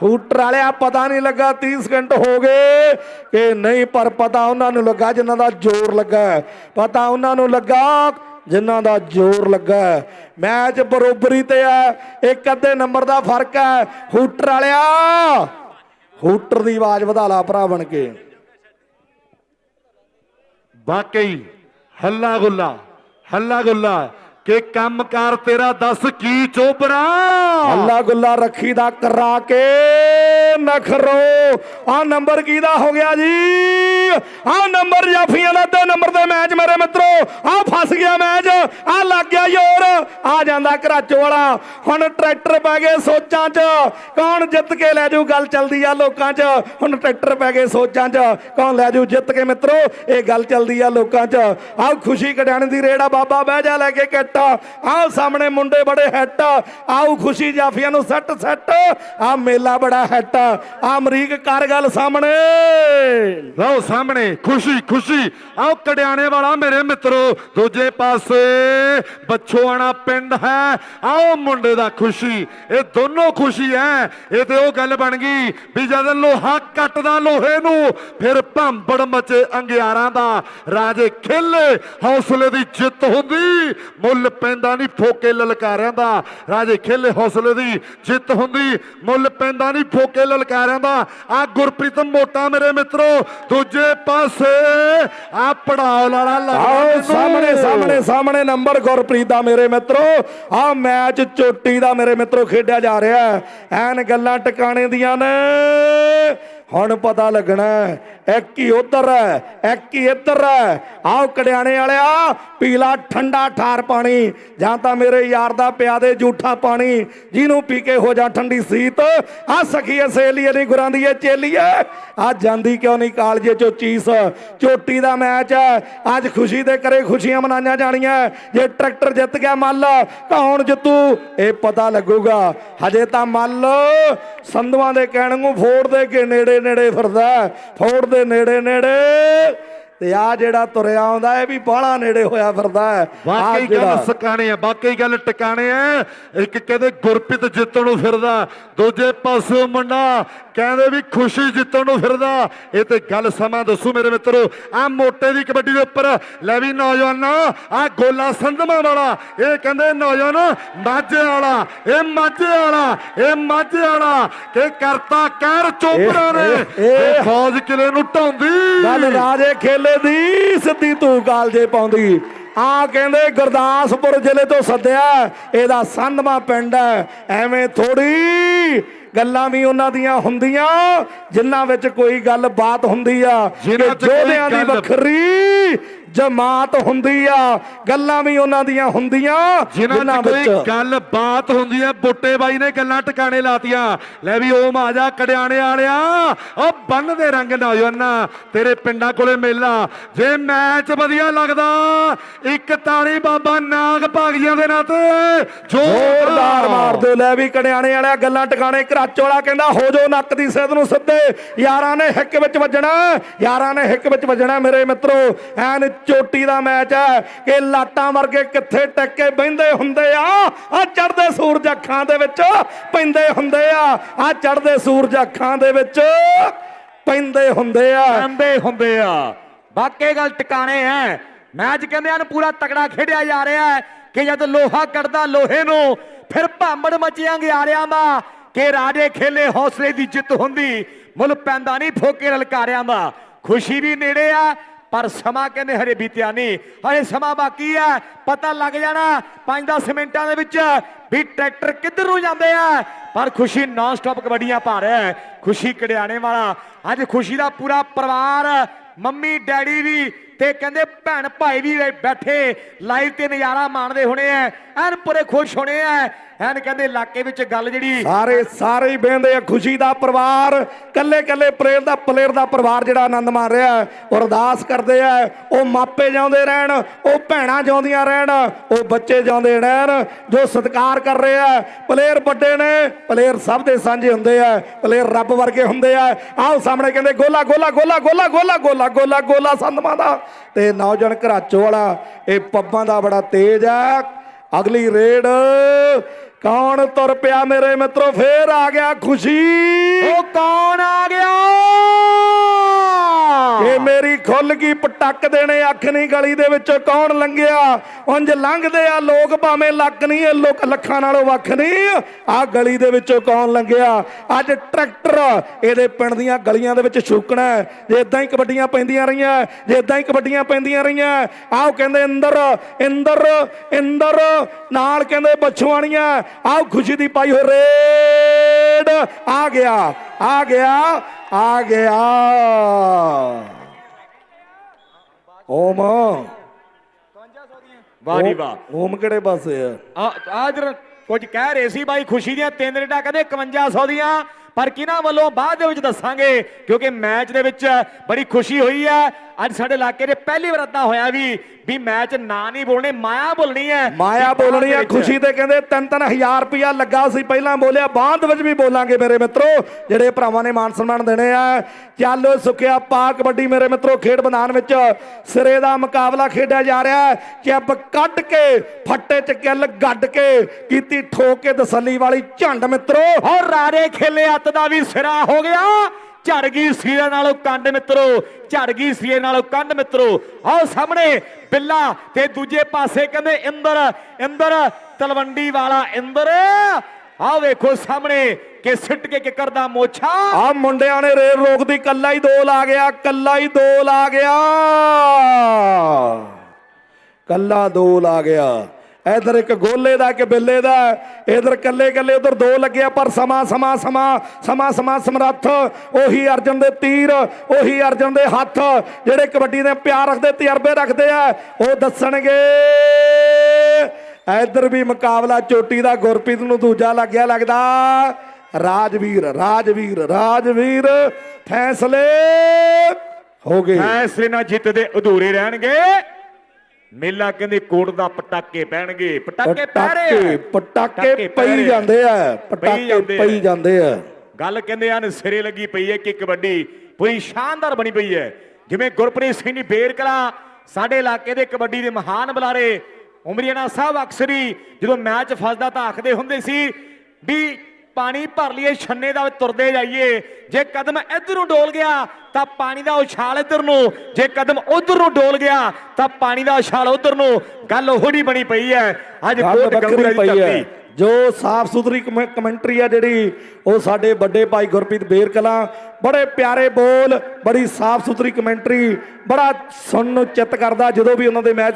ਹੂਟਰ ਵਾਲਿਆ, ਪਤਾ ਨਹੀਂ ਲੱਗਾ 30 ਸਕਿੰਟ ਹੋ ਗਏ ਕਿ ਨਹੀਂ, ਪਰ ਪਤਾ ਉਹਨਾਂ ਨੂੰ ਲੱਗਾ ਜਿਨ੍ਹਾਂ ਦਾ ਜ਼ੋਰ ਲੱਗਾ ਪਤਾ ਉਹਨਾਂ ਨੂੰ ਲੱਗਾ ਜਿਨ੍ਹਾਂ ਦਾ ਜ਼ੋਰ ਲੱਗਾ ਮੈਚ ਬਰੋਬਰੀ ਤੇ ਹੈ। ਇੱਕ ਅੱਧੇ ਨੰਬਰ ਦਾ ਫ਼ਰਕ ਹੈ। ਹੂਟਰ ਵਾਲਿਆ, ਹੂਟਰ ਦੀ ਆਵਾਜ਼ ਵਧਾ ਲਾ ਭਰਾ ਬਣ ਕੇ। ਵਾਕਈ, ਹੱਲਾ ਗੁੱਲਾ ਹੱਲਾ ਗੁੱਲਾ। ਕਿ ਕੰਮਕਾਰ ਤੇਰਾ ਦੱਸ ਕੀ ਚੋਬਰਾ ਅੱਲਾ ਗੁੱਲਾ ਰੱਖੀ ਦਾ ਕਰਾ ਕੇ ਨਖਰੋ ਆ ਨੰਬਰ ਕਿਹਦਾ ਹੋ ਗਿਆ ਜੀ? ਆ ਨੰਬਰ ਜਾਫੀਆਂ ਦਾ ਤੇ ਨੰਬਰ ਦੇ ਮੈਚ ਮੇਰੇ ਮਿੱਤਰੋ। ਆ ਫਸ ਗਿਆ ਮੈਚ ਆ ਲੱਗ ਗਿਆ ਯੋਰ ਆ ਜਾਂਦਾ ਘਰਾਚੋ ਵਾਲਾ। ਹੁਣ ਟਰੈਕਟਰ ਪੈ ਗਏ ਸੋਚਾਂ 'ਚ। ਕੌਣ ਜਿੱਤ ਕੇ ਲੈ ਜਾਊ? ਗੱਲ ਚੱਲਦੀ ਆ ਲੋਕਾਂ 'ਚ। ਹੁਣ ਟਰੈਕਟਰ ਪੈ ਗਏ ਸੋਚਾਂ 'ਚ। ਕੌਣ ਲੈ ਜਾਊ? ਜਿੱਤ ਕੇ ਮਿੱਤਰੋ, ਇਹ ਗੱਲ ਚੱਲਦੀ ਆ ਲੋਕਾਂ 'ਚ। ਆਹ ਖੁਸ਼ੀ ਕਢਾਣ ਦੀ ਰੇੜਾ ਬਾਬਾ ਬਹਿ ਜਾ ਲੈ ਕੇ ਕਿੱਟ ਆਹ ਸਾਹਮਣੇ ਮੁੰਡੇ ਬੜੇ ਹਿੱਟ ਆਓ ਖੁਸ਼ੀ ਜਾਫੀਆਂ ਨੂੰ ਸੱਟ ਸੱਟ। ਆ ਮੇਲਾ ਬੜਾ ਹਿੱਟ ਆ। ਅਮਰੀਕ, ਕਰ ਗੱਲ ਸਾਹਮਣੇ। ਲਓ ਸਾਹਮਣੇ, ਖੁਸ਼ੀ ਖੁਸ਼ੀ। ਆਓ ਕੜਿਆਣੇ ਵਾਲਾ ਮੇਰੇ ਮਿੱਤਰੋ, ਦੂਜੇ ਪਾਸੇ ਬੱਛੋਆਣਾ ਪਿੰਡ ਹੈ। ਆਓ ਮੁੰਡੇ ਦਾ ਖੁਸ਼ੀ। ਇਹ ਦੋਨੋਂ ਖੁਸ਼ੀ ਹੈ ਇਹ ਤੇ ਉਹ ਗੱਲ ਬਣ ਗਈ ਵੀ ਜਦ ਲੋਹਾ ਕੱਟਦਾ ਲੋਹੇ ਨੂੰ, ਫਿਰ ਭੰਬੜ ਮਚੇ ਅੰਗਿਆਰਾਂ ਦਾ। ਰਾਜੇ ਖੇਲੇ ਹੌਸਲੇ ਦੀ ਜਿੱਤ ਹੁੰਦੀ। ਮੁੱਲ ਪੈਂਦਾ ਨਹੀਂ ਫੋਕੇ ਲਲਕਾਰਿਆਂ ਦਾ ਰਾਜੇ ਖੇਲੇ ਹੌਸਲੇ ਦੀ ਜਿੱਤ ਹੁੰਦੀ ਮੁੱਲ ਪੈਂਦਾ ਨਹੀਂ ਫੋਕੇ ਲਲਕਾਰਿਆਂ ਦਾ ਆ ਗੁਰਪ੍ਰੀਤ ਮੋਟਾ ਮੇਰੇ ਮਿੱਤਰੋ ਦੂਜੇ ਪਾਸੇ ਆ ਪੜਾਉ ਵਾਲਾ ਲੱਗਦਾ। ਸਾਹਮਣੇ ਸਾਹਮਣੇ ਸਾਹਮਣੇ ਨੰਬਰ ਗੁਰਪ੍ਰੀਤ ਦਾ ਮੇਰੇ ਮਿੱਤਰੋ ਆ ਮੈਚ ਚੋਟੀ ਦਾ ਮੇਰੇ ਮਿੱਤਰੋ ਖੇਡਿਆ ਜਾ ਰਿਹਾ। ਐਨ ਗੱਲਾਂ ਟਿਕਾਣੇ ਦੀਆਂ ਨੇ ਹੁਣ ਪਤਾ ਲੱਗਣਾ ਇੱਕ ਹੀ ਉਧਰ ਹੈ, ਇੱਕ ਹੀ ਇੱਧਰ ਹੈ। ਆਓ ਕੜਿਆਣੇ ਵਾਲਿਆ, ਪੀਲਾ ਠੰਡਾ ਠਾਰ ਪਾਣੀ, ਜਾਂ ਤਾਂ ਮੇਰੇ ਯਾਰ ਦਾ ਪਿਆ ਦੇ ਜੂਠਾ ਪਾਣੀ, ਜਿਹਨੂੰ ਪੀ ਕੇ ਹੋ ਜਾ ਠੰਡੀ ਸੀਤ। ਆ ਸਖੀਏ ਸਹੇਲੀਏ ਨਹੀਂ ਗੁਰਾਂ ਦੀ ਇਹ ਚੇਲੀਏ ਆ ਜਾਂਦੀ ਕਿਉਂ ਨਹੀਂ ਕਾਲਜੇ ਚੋ ਚੀਸ? ਚੋਟੀ ਦਾ ਮੈਚ ਹੈ ਅੱਜ ਖੁਸ਼ੀ ਦੇ ਕਰੇ ਖੁਸ਼ੀਆਂ ਮਨਾਈਆਂ ਜਾਣੀਆਂ ਜੇ ਟਰੈਕਟਰ ਜਿੱਤ ਗਿਆ, ਮੱਲ ਕੌਣ ਜਿੱਤੂ? ਇਹ ਪਤਾ ਲੱਗੂਗਾ। ਹਜੇ ਤਾਂ ਮੱਲ ਲਓ ਸੰਧਵਾਂ ਦੇ ਕਹਿਣ ਨੂੰ ਫੋੜ ਦੇ ਕੇ ਨੇੜੇ ਨੇੜੇ ਫਿਰਦਾ ਹੈ। ਫੋੜ ਦੇ ਨੇੜੇ ਨੇੜੇ ਤੇ ਆ ਜਿਹੜਾ ਤੁਰਿਆ ਆਉਂਦਾ ਇਹ ਵੀ ਬਾਹਲਾ ਨੇੜੇ ਹੋਇਆ ਫਿਰਦਾ ਹੈ। ਵਾਕਈ ਗੱਲ ਸਕਾਣੇ ਆ ਵਾਕਈ ਗੱਲ ਟਿਕਾਣੇ ਆ ਇੱਕ ਕਹਿੰਦੇ ਗੁਰਪ੍ਰੀਤ ਜਿੱਤਣ ਨੂੰ ਫਿਰਦਾ ਦੂਜੇ ਪਾਸੇ ਮੁੰਡਾ ਕਹਿੰਦੇ ਵੀ ਖੁਸ਼ੀ ਜਿੱਤਣ ਨੂੰ ਫਿਰਦਾ। ਇਹ ਤੇ ਗੱਲ ਸਮਾਂ ਦੱਸੂ ਮੇਰੇ ਮਿੱਤਰੋ ਆ ਮੋਟੇ ਦੀ ਕਬੱਡੀ ਦੇ ਉੱਪਰ ਲੈ ਵੀ ਨੌਜਵਾਨਾਂ ਆ ਗੋਲਾ ਸੰਧਮਾ ਵਾਲਾ ਇਹ ਕਹਿੰਦੇ ਨੌਜਵਾਨ ਮਾਝੇ ਵਾਲਾ ਇਹ ਮਾਝੇ ਵਾਲਾ ਇਹ ਮਾਝੇ ਵਾਲਾ ਕਿ ਕਰਤਾ ਕਹਿਰ ਚੋਪੜਾ ਨੇ। ਇਹ ਫੌਜ ਕਿਲੇ ਨੂੰ ਢਾਉਂਦੀ। ਗੱਲ ਰਾਜੇ ਖੇਲੇ ਦੀ ਸਿੱਧੀ ਤੂੰ ਕਾਲਜੇ ਪਾਉਂਦੀ। ਆ ਕਹਿੰਦੇ ਗੁਰਦਾਸਪੁਰ ਜ਼ਿਲ੍ਹੇ ਤੋਂ ਸੱਦਿਆ ਇਹਦਾ ਸੰਧਮਾ ਪਿੰਡ ਹੈ। ਐਵੇਂ ਥੋੜੀ ਗੱਲਾਂ ਵੀ ਉਹਨਾਂ ਦੀਆਂ ਹੁੰਦੀਆਂ ਜਿਨ੍ਹਾਂ ਵਿੱਚ ਕੋਈ ਗੱਲ ਬਾਤ ਹੁੰਦੀ ਆ ਯੋਧਿਆਂ ਦੀ ਵੱਖਰੀ ਜਮਾਤ ਹੁੰਦੀ ਆ ਗੱਲਾਂ ਵੀ ਉਹਨਾਂ ਦੀਆਂ ਹੁੰਦੀਆਂ ਜਿਨ੍ਹਾਂ 'ਚ ਕੋਈ ਗੱਲ ਬਾਤ ਹੁੰਦੀ ਹੈ ਬੁੱਟੇ ਬਾਈ ਨੇ ਗੱਲਾਂ ਟਿਕਾਣੇ ਲਾਤੀਆਂ। ਲੈ ਵੀ ਓਮ ਆ ਜਾ ਕੜਿਆਣੇ ਵਾਲਿਆ ਉਹ ਬੰਨ ਦੇ ਰੰਗ ਨੌਜਵਾਨਾ ਤੇਰੇ ਪਿੰਡਾਂ ਕੋਲੇ ਮੇਲਾ। ਜੇ ਮੈਚ ਵਧੀਆ ਲੱਗਦਾ ਇੱਕ ਤਾੜੀ ਬਾਬਾ ਨਾਗ ਭਾਗੀਆਂ ਦੇ ਨਾਂ ਤੇ ਜ਼ੋਰਦਾਰ। ਮਾਰ ਦਿਓ ਲੈ ਵੀ ਕੜਿਆਣੇ ਵਾਲਿਆ ਗੱਲਾਂ ਟਿਕਾਣੇ ਘਰਾਚੋ ਵਾਲਾ ਕਹਿੰਦਾ ਹੋ ਜੋ ਨੱਕ ਦੀ ਸਿੱਧ ਨੂੰ ਸਿੱਧੇ। ਯਾਰਾਂ ਨੇ ਹਿੱਕ ਵਿੱਚ ਵੱਜਣਾ ਯਾਰਾਂ ਨੇ ਹਿੱਕ ਵਿੱਚ ਵੱਜਣਾ ਮੇਰੇ ਮਿੱਤਰੋ ਐਨ ਚੋਟੀ ਦਾ ਮੈਚ ਹੈ ਕਿ ਲਾਟਾਂ ਵਰਗੇ ਕਿੱਥੇ ਟੱਕ ਕੇ ਬਹਿੰਦੇ ਹੁੰਦੇ ਆ? ਆ ਚੜਦੇ ਸੂਰਜ ਅੱਖਾਂ ਦੇ ਵਿੱਚ ਪੈਂਦੇ ਹੁੰਦੇ ਆ। ਆ ਚੜਦੇ ਸੂਰਜ ਅੱਖਾਂ ਦੇ ਵਿੱਚ ਪੈਂਦੇ ਹੁੰਦੇ ਆ। ਆਂਦੇ ਹੁੰਦੇ ਆ। ਵਾਕਈ ਗੱਲ ਟਿਕਾਣੇ ਐ ਮੈਚ ਕਹਿੰਦੇ ਹਨ, ਪੂਰਾ ਤਕੜਾ ਖੇਡਿਆ ਜਾ ਰਿਹਾ ਹੈ ਕਿ ਜਦ ਲੋਹਾ ਕੱਢਦਾ ਲੋਹੇ ਨੂੰ, ਫਿਰ ਭਾਂਬੜ ਮਚਿਆਂ ਗਿਆਰਿਆਂ ਦਾ ਕਿ ਰਾਜੇ ਖੇਲੇ ਹੌਸਲੇ ਦੀ ਜਿੱਤ ਹੁੰਦੀ। ਮੁੱਲ ਪੈਂਦਾ ਨਹੀਂ ਫੋਕੇ ਲਲਕਾਰਿਆਂ ਦਾ। ਖੁਸ਼ੀ ਵੀ ਨੇੜੇ ਆ। ਪਰ ਸਮਾਂ ਕਹਿੰਦੇ ਹਰੇ ਬੀਤਿਆ ਨਹੀਂ। ਹਰੇ ਸਮਾਂ ਬਾਕੀ ਹੈ। ਪਤਾ ਲੱਗ ਜਾਣਾ 5-10 ਮਿੰਟਾਂ ਦੇ ਵਿੱਚ ਵੀ ਟਰੈਕਟਰ ਕਿੱਧਰ ਨੂੰ ਜਾਂਦੇ ਆ। ਪਰ ਖੁਸ਼ੀ ਨਾਨ ਸਟਾਪ ਕਬੱਡੀਆਂ ਪਾ ਰਿਹਾ ਹੈ। ਖੁਸ਼ੀ ਕੜਿਆਣੇ ਵਾਲਾ। ਅੱਜ ਖੁਸ਼ੀ ਦਾ ਪੂਰਾ ਪਰਿਵਾਰ, ਮੰਮੀ, ਡੈਡੀ ਵੀ ਤੇ ਕਹਿੰਦੇ ਭੈਣ ਭਾਈ ਵੀ ਬੈਠੇ। ਲਾਈਵ ਤੇ ਨਜ਼ਾਰਾ ਮਾਣਦੇ ਹੋਣੇ ਐ ਐਨ ਪੂਰੇ ਖੁਸ਼ ਹੋਣੇ ਐ ਐਨ ਕਹਿੰਦੇ ਇਲਾਕੇ ਵਿੱਚ ਗੱਲ ਜਿਹੜੀ ਸਾਰੇ ਸਾਰੇ ਹੀ ਬਹਿੰਦੇ ਆ ਖੁਸ਼ੀ ਦਾ ਪਰਿਵਾਰ ਕੱਲੇ ਕੱਲੇ ਪਲੇਅਰ ਦਾ ਪਲੇਅਰ ਦਾ ਪਰਿਵਾਰ ਜਿਹੜਾ ਆਨੰਦ ਮਾਣ ਰਿਹਾ ਹੈ, ਅਰਦਾਸ ਕਰਦੇ ਆ ਉਹ ਮਾਪੇ ਜਾਉਂਦੇ ਰਹਿਣ ਉਹ ਭੈਣਾਂ ਜਾਉਂਦੀਆਂ ਰਹਿਣ ਉਹ ਬੱਚੇ ਜਾਉਂਦੇ ਰਹਿਣ ਜੋ ਸਤਿਕਾਰ ਕਰ ਰਹੇ ਆ ਪਲੇਅਰ ਵੱਡੇ ਨੇ ਪਲੇਅਰ ਸਭ ਦੇ ਸਾਂਝੇ ਹੁੰਦੇ ਆ ਪਲੇਅਰ ਰੱਬ ਵਰਗੇ ਹੁੰਦੇ ਆ ਆਓ ਸਾਹਮਣੇ ਕਹਿੰਦੇ ਗੋਲਾ ਗੋਲਾ ਗੋਲਾ ਗੋਲਾ ਗੋਲਾ ਗੋਲਾ ਗੋਲਾ ਗੋਲਾ ਸੰਧਮਾ ਦਾ ਤੇ ਨੌਜਵਾਨ ਘਰਾਚੋ ਵਾਲਾ ਇਹ ਪੱਬਾਂ ਦਾ ਬੜਾ ਤੇਜ਼ ਆ ਅਗਲੀ ਰੇਡ ਕੌਣ ਤੁਰ ਪਿਆ ਮੇਰੇ ਮਿੱਤਰੋ? ਫੇਰ ਆ ਗਿਆ ਖੁਸ਼ੀ। ਉਹ ਕੌਣ ਆ ਗਿਆ? ਇਹ ਮੇਰੀ ਖੁੱਲ ਗਈ, ਪਟਕ ਦੇਣੇ ਅੱਖ ਨਹੀਂ ਗਲੀ ਦੇ ਵਿੱਚੋਂ ਕੌਣ ਲੰਘਿਆ? ਉਂਝ ਲੰਘਦੇ ਆ ਲੋਕ ਭਾਵੇਂ ਲੱਕ ਨਹੀਂ, ਇਹ ਲੋਕ ਲੱਖਾਂ ਨਾਲੋਂ ਵੱਖ ਨਹੀਂ। ਆ ਗਲੀ ਦੇ ਵਿੱਚੋਂ ਕੌਣ ਲੰਘਿਆ? ਅੱਜ ਟਰੈਕਟਰ ਇਹਦੇ ਪਿੰਡ ਦੀਆਂ ਗਲੀਆਂ ਦੇ ਵਿੱਚ ਛੂਕਣਾ ਜੇ ਇਦਾਂ ਹੀ ਕਬੱਡੀਆਂ ਪੈਂਦੀਆਂ ਰਹੀਆਂ, ਜੇ ਇਦਾਂ ਹੀ ਕਬੱਡੀਆਂ ਪੈਂਦੀਆਂ ਰਹੀਆਂ ਆਓ ਕਹਿੰਦੇ ਇੰਦਰ ਇੰਦਰ ਇੰਦਰ, ਨਾਲ ਕਹਿੰਦੇ ਬਛਵਾਣੀਆਂ ਆਓ ਖੁਸ਼ੀ ਦੀ ਪਾਈ ਹੋਈ ਰੇਡ। ਆ ਗਿਆ ਆ ਗਿਆ ਆ ਗਿਆ। ਓਮ ਵਾਹ ਜੀ ਵਾਹ। ਓਮ ਕਿਹੜੇ ਪਾਸੇ ਆ? ਆ ਆਜ ਕੁਝ ਕਹਿ ਰਹੇ ਸੀ ਬਾਈ ਖੁਸ਼ੀ ਦੀਆਂ ਤਿੰਨ ਰੇਡਾਂ ਕਹਿੰਦੇ 5100 ਦੀਆਂ। ਪਰ ਕਿਹਨਾਂ ਵੱਲੋਂ ਬਾਅਦ ਦੇ ਵਿੱਚ ਦੱਸਾਂਗੇ? ਕਿਉਂਕਿ ਮੈਚ ਦੇ ਵਿੱਚ ਬੜੀ ਖੁਸ਼ੀ ਹੋਈ ਹੈ। ਅੱਜ ਸਾਡੇ ਇਲਾਕੇ ਦੇ ਪਹਿਲੀ ਵਾਰ ਏਦਾਂ ਹੋਇਆ ਵੀ ਵੀ ਮੈਚ ਨਾ ਨਹੀਂ ਬੋਲਣੇ ਮਾਇਆ ਬੋਲਣੀ ਹੈ। ਮਾਇਆ ਬੋਲਣੀ ਵਿੱਚ। ਖੁਸ਼ੀ ਤੇ ਕਹਿੰਦੇ 3-3000 ਰੁਪਇਆ ਲੱਗਾ ਸੀ ਪਹਿਲਾਂ ਬੋਲਿਆ ਬਾਅਦ ਵਿੱਚ ਵੀ ਬੋਲਾਂਗੇ ਮੇਰੇ ਮਿੱਤਰੋ। ਜਿਹੜੇ ਭਰਾਵਾਂ ਨੇ ਮਾਨ ਸਨਮਾਨ ਦੇਣੇ ਆ ਚੱਲ ਸੁਖਿਆ ਪਾ ਕਬੱਡੀ ਮੇਰੇ ਮਿੱਤਰੋ ਖੇਡ ਮੈਦਾਨ ਵਿੱਚ ਸਿਰੇ ਦਾ ਮੁਕਾਬਲਾ ਖੇਡਿਆ ਜਾ ਰਿਹਾ ਹੈ। ਚੱਬ ਕੱਢ ਕੇ ਫੱਟੇ ਚ ਕਿੱਲ ਗੱਡ ਕੇ ਕੀਤੀ ਠੋਕ ਕੇ ਤਸੱਲੀ ਵਾਲੀ ਝੰਡ ਮਿੱਤਰੋ। ਔਰ ਰਾਰੇ ਖੇਲੇ ਅੱਤ ਦਾ ਵੀ ਸਿਰਾ ਹੋ ਗਿਆ। ਝੜ ਗਈ ਸੀਰੇ ਨਾਲੋਂ ਕੰਡ ਮਿੱਤਰੋ ਝੜ ਗਈ ਸੀਰੇ ਨਾਲੋਂ ਕੰਡ ਮਿੱਤਰੋ। ਆਓ ਸਾਹਮਣੇ ਬਿੱਲਾ ਤੇ ਦੂਜੇ ਪਾਸੇ ਕਹਿੰਦੇ, ਇੰਦਰ ਇੰਦਰ, ਤਲਵੰਡੀ ਵਾਲਾ ਇੰਦਰ। ਆਓ ਵੇਖੋ ਸਾਹਮਣੇ ਕਿ ਸਿੱਟ ਕੇ ਕਿੱਕਰ ਦਾ ਮੋਛਾ। ਆ ਮੁੰਡਿਆਂ ਨੇ ਰੇਲ ਰੋਕਦੀ, ਕੱਲਾ ਹੀ ਦੋ ਆ ਗਿਆ, ਕੱਲਾ ਹੀ ਦੋ ਆ ਗਿਆ। ਕੱਲਾ ਦੋ ਆ ਗਿਆ। ਇਧਰ ਇੱਕ ਗੋਲੇ ਦਾ ਇੱਕ ਬਿੱਲੇ ਦਾ। ਇਧਰ ਕੱਲੇ ਕੱਲੇ ਉਧਰ ਦੋ ਲੱਗਿਆ, ਪਰ ਸਮਾਂ ਸਮਾਂ ਸਮਾਂ ਸਮਾਂ ਸਮਾਂ, ਸਮਰੱਥ। ਉਹੀ ਅਰਜਨ ਦੇ ਤੀਰ, ਉਹੀ ਅਰਜਨ ਦੇ ਹੱਥ, ਜਿਹੜੇ ਕਬੱਡੀ ਦੇ ਪਿਆਰ ਰੱਖਦੇ, ਤਜਰਬੇ ਰੱਖਦੇ ਆ, ਉਹ ਦੱਸਣਗੇ। ਇਧਰ ਵੀ ਮੁਕਾਬਲਾ ਚੋਟੀ ਦਾ, ਗੁਰਪ੍ਰੀਤ ਨੂੰ ਦੂਜਾ ਲੱਗਿਆ ਲੱਗਦਾ। ਰਾਜਵੀਰ ਰਾਜਵੀਰ ਰਾਜਵੀਰ, ਫੈਸਲੇ ਹੋ ਗਏ। ਫੈਸਲੇ ਨਾਲ ਜਿੱਤਦੇ ਅਧੂਰੇ ਰਹਿਣਗੇ। ਮੇਲਾ ਕਹਿੰਦੇ ਕੋਟ ਦਾ ਪਟਾਕੇ ਪੈਣਗੇ ਪਟਾਕੇ ਪੈ ਰਹੇ ਪਟਾਕੇ ਆ। ਪਈ ਆ। ਜਾਂਦੇ ਆ ਪਟਾਕੇ ਆ। ਪਈ ਜਾਂਦੇ ਆ ਗੱਲ ਕਹਿੰਦੇ ਹਨ ਸਿਰੇ ਲੱਗੀ ਪਈ ਹੈ ਕਿ ਕਬੱਡੀ ਪੂਰੀ ਸ਼ਾਨਦਾਰ ਬਣੀ ਪਈ ਹੈ ਜਿਵੇਂ ਗੁਰਪ੍ਰੀਤ ਸਿੰਘ ਦੀ ਬੇਰ ਕਲਾ ਸਾਡੇ ਇਲਾਕੇ ਦੇ ਕਬੱਡੀ ਦੇ ਮਹਾਨ ਬੁਲਾਰੇ ਉਮਰੀਆਣਾ ਸਾਹਿਬ ਅਕਸਰੀ ਜਦੋਂ ਮੈਚ ਫਸਦਾ ਤਾਂ ਆਖਦੇ ਹੁੰਦੇ ਸੀ ਵੀ ਪਾਣੀ ਭਰ ਲਈਏ ਛੰਨੇ ਦਾ ਤੁਰਦੇ ਜਾਈਏ। ਜੇ ਕਦਮ ਇੱਧਰ ਨੂੰ ਡੋਲ ਗਿਆ ਤਾਂ ਪਾਣੀ ਦਾ ਉਛਾਲ ਇੱਧਰ ਨੂੰ। ਜੇ ਕਦਮ ਉਧਰ ਨੂੰ ਡੋਲ ਗਿਆ ਤਾਂ ਪਾਣੀ ਦਾ ਉਛਾਲ ਉਧਰ ਨੂੰ। ਗੱਲ ਨਹੀਂ ਬਣੀ ਪਈ ਹੈ। ਅੱਜ ਵੱਖਰੀ ਦੀ ਪਈ ਹੈ। ਧਰਤੀ ਜੋ ਸਾਫ਼ ਸੁਥਰੀ ਕਮੈ- ਕਮੈਂਟਰੀ ਆ ਜਿਹੜੀ, ਉਹ ਸਾਡੇ ਵੱਡੇ ਭਾਈ ਗੁਰਪ੍ਰੀਤ ਬੇਰ ਕਲਾਂ ਬੜੇ ਪਿਆਰੇ ਬੋਲ, ਬੜੀ ਸਾਫ਼ ਸੁਥਰੀ ਕਮੈਂਟਰੀ, ਬੜਾ ਸੁਣਨ ਨੂੰ ਚਿੱਤ ਕਰਦਾ ਜਦੋਂ ਵੀ ਉਹਨਾਂ ਦੇ ਮੈਚ,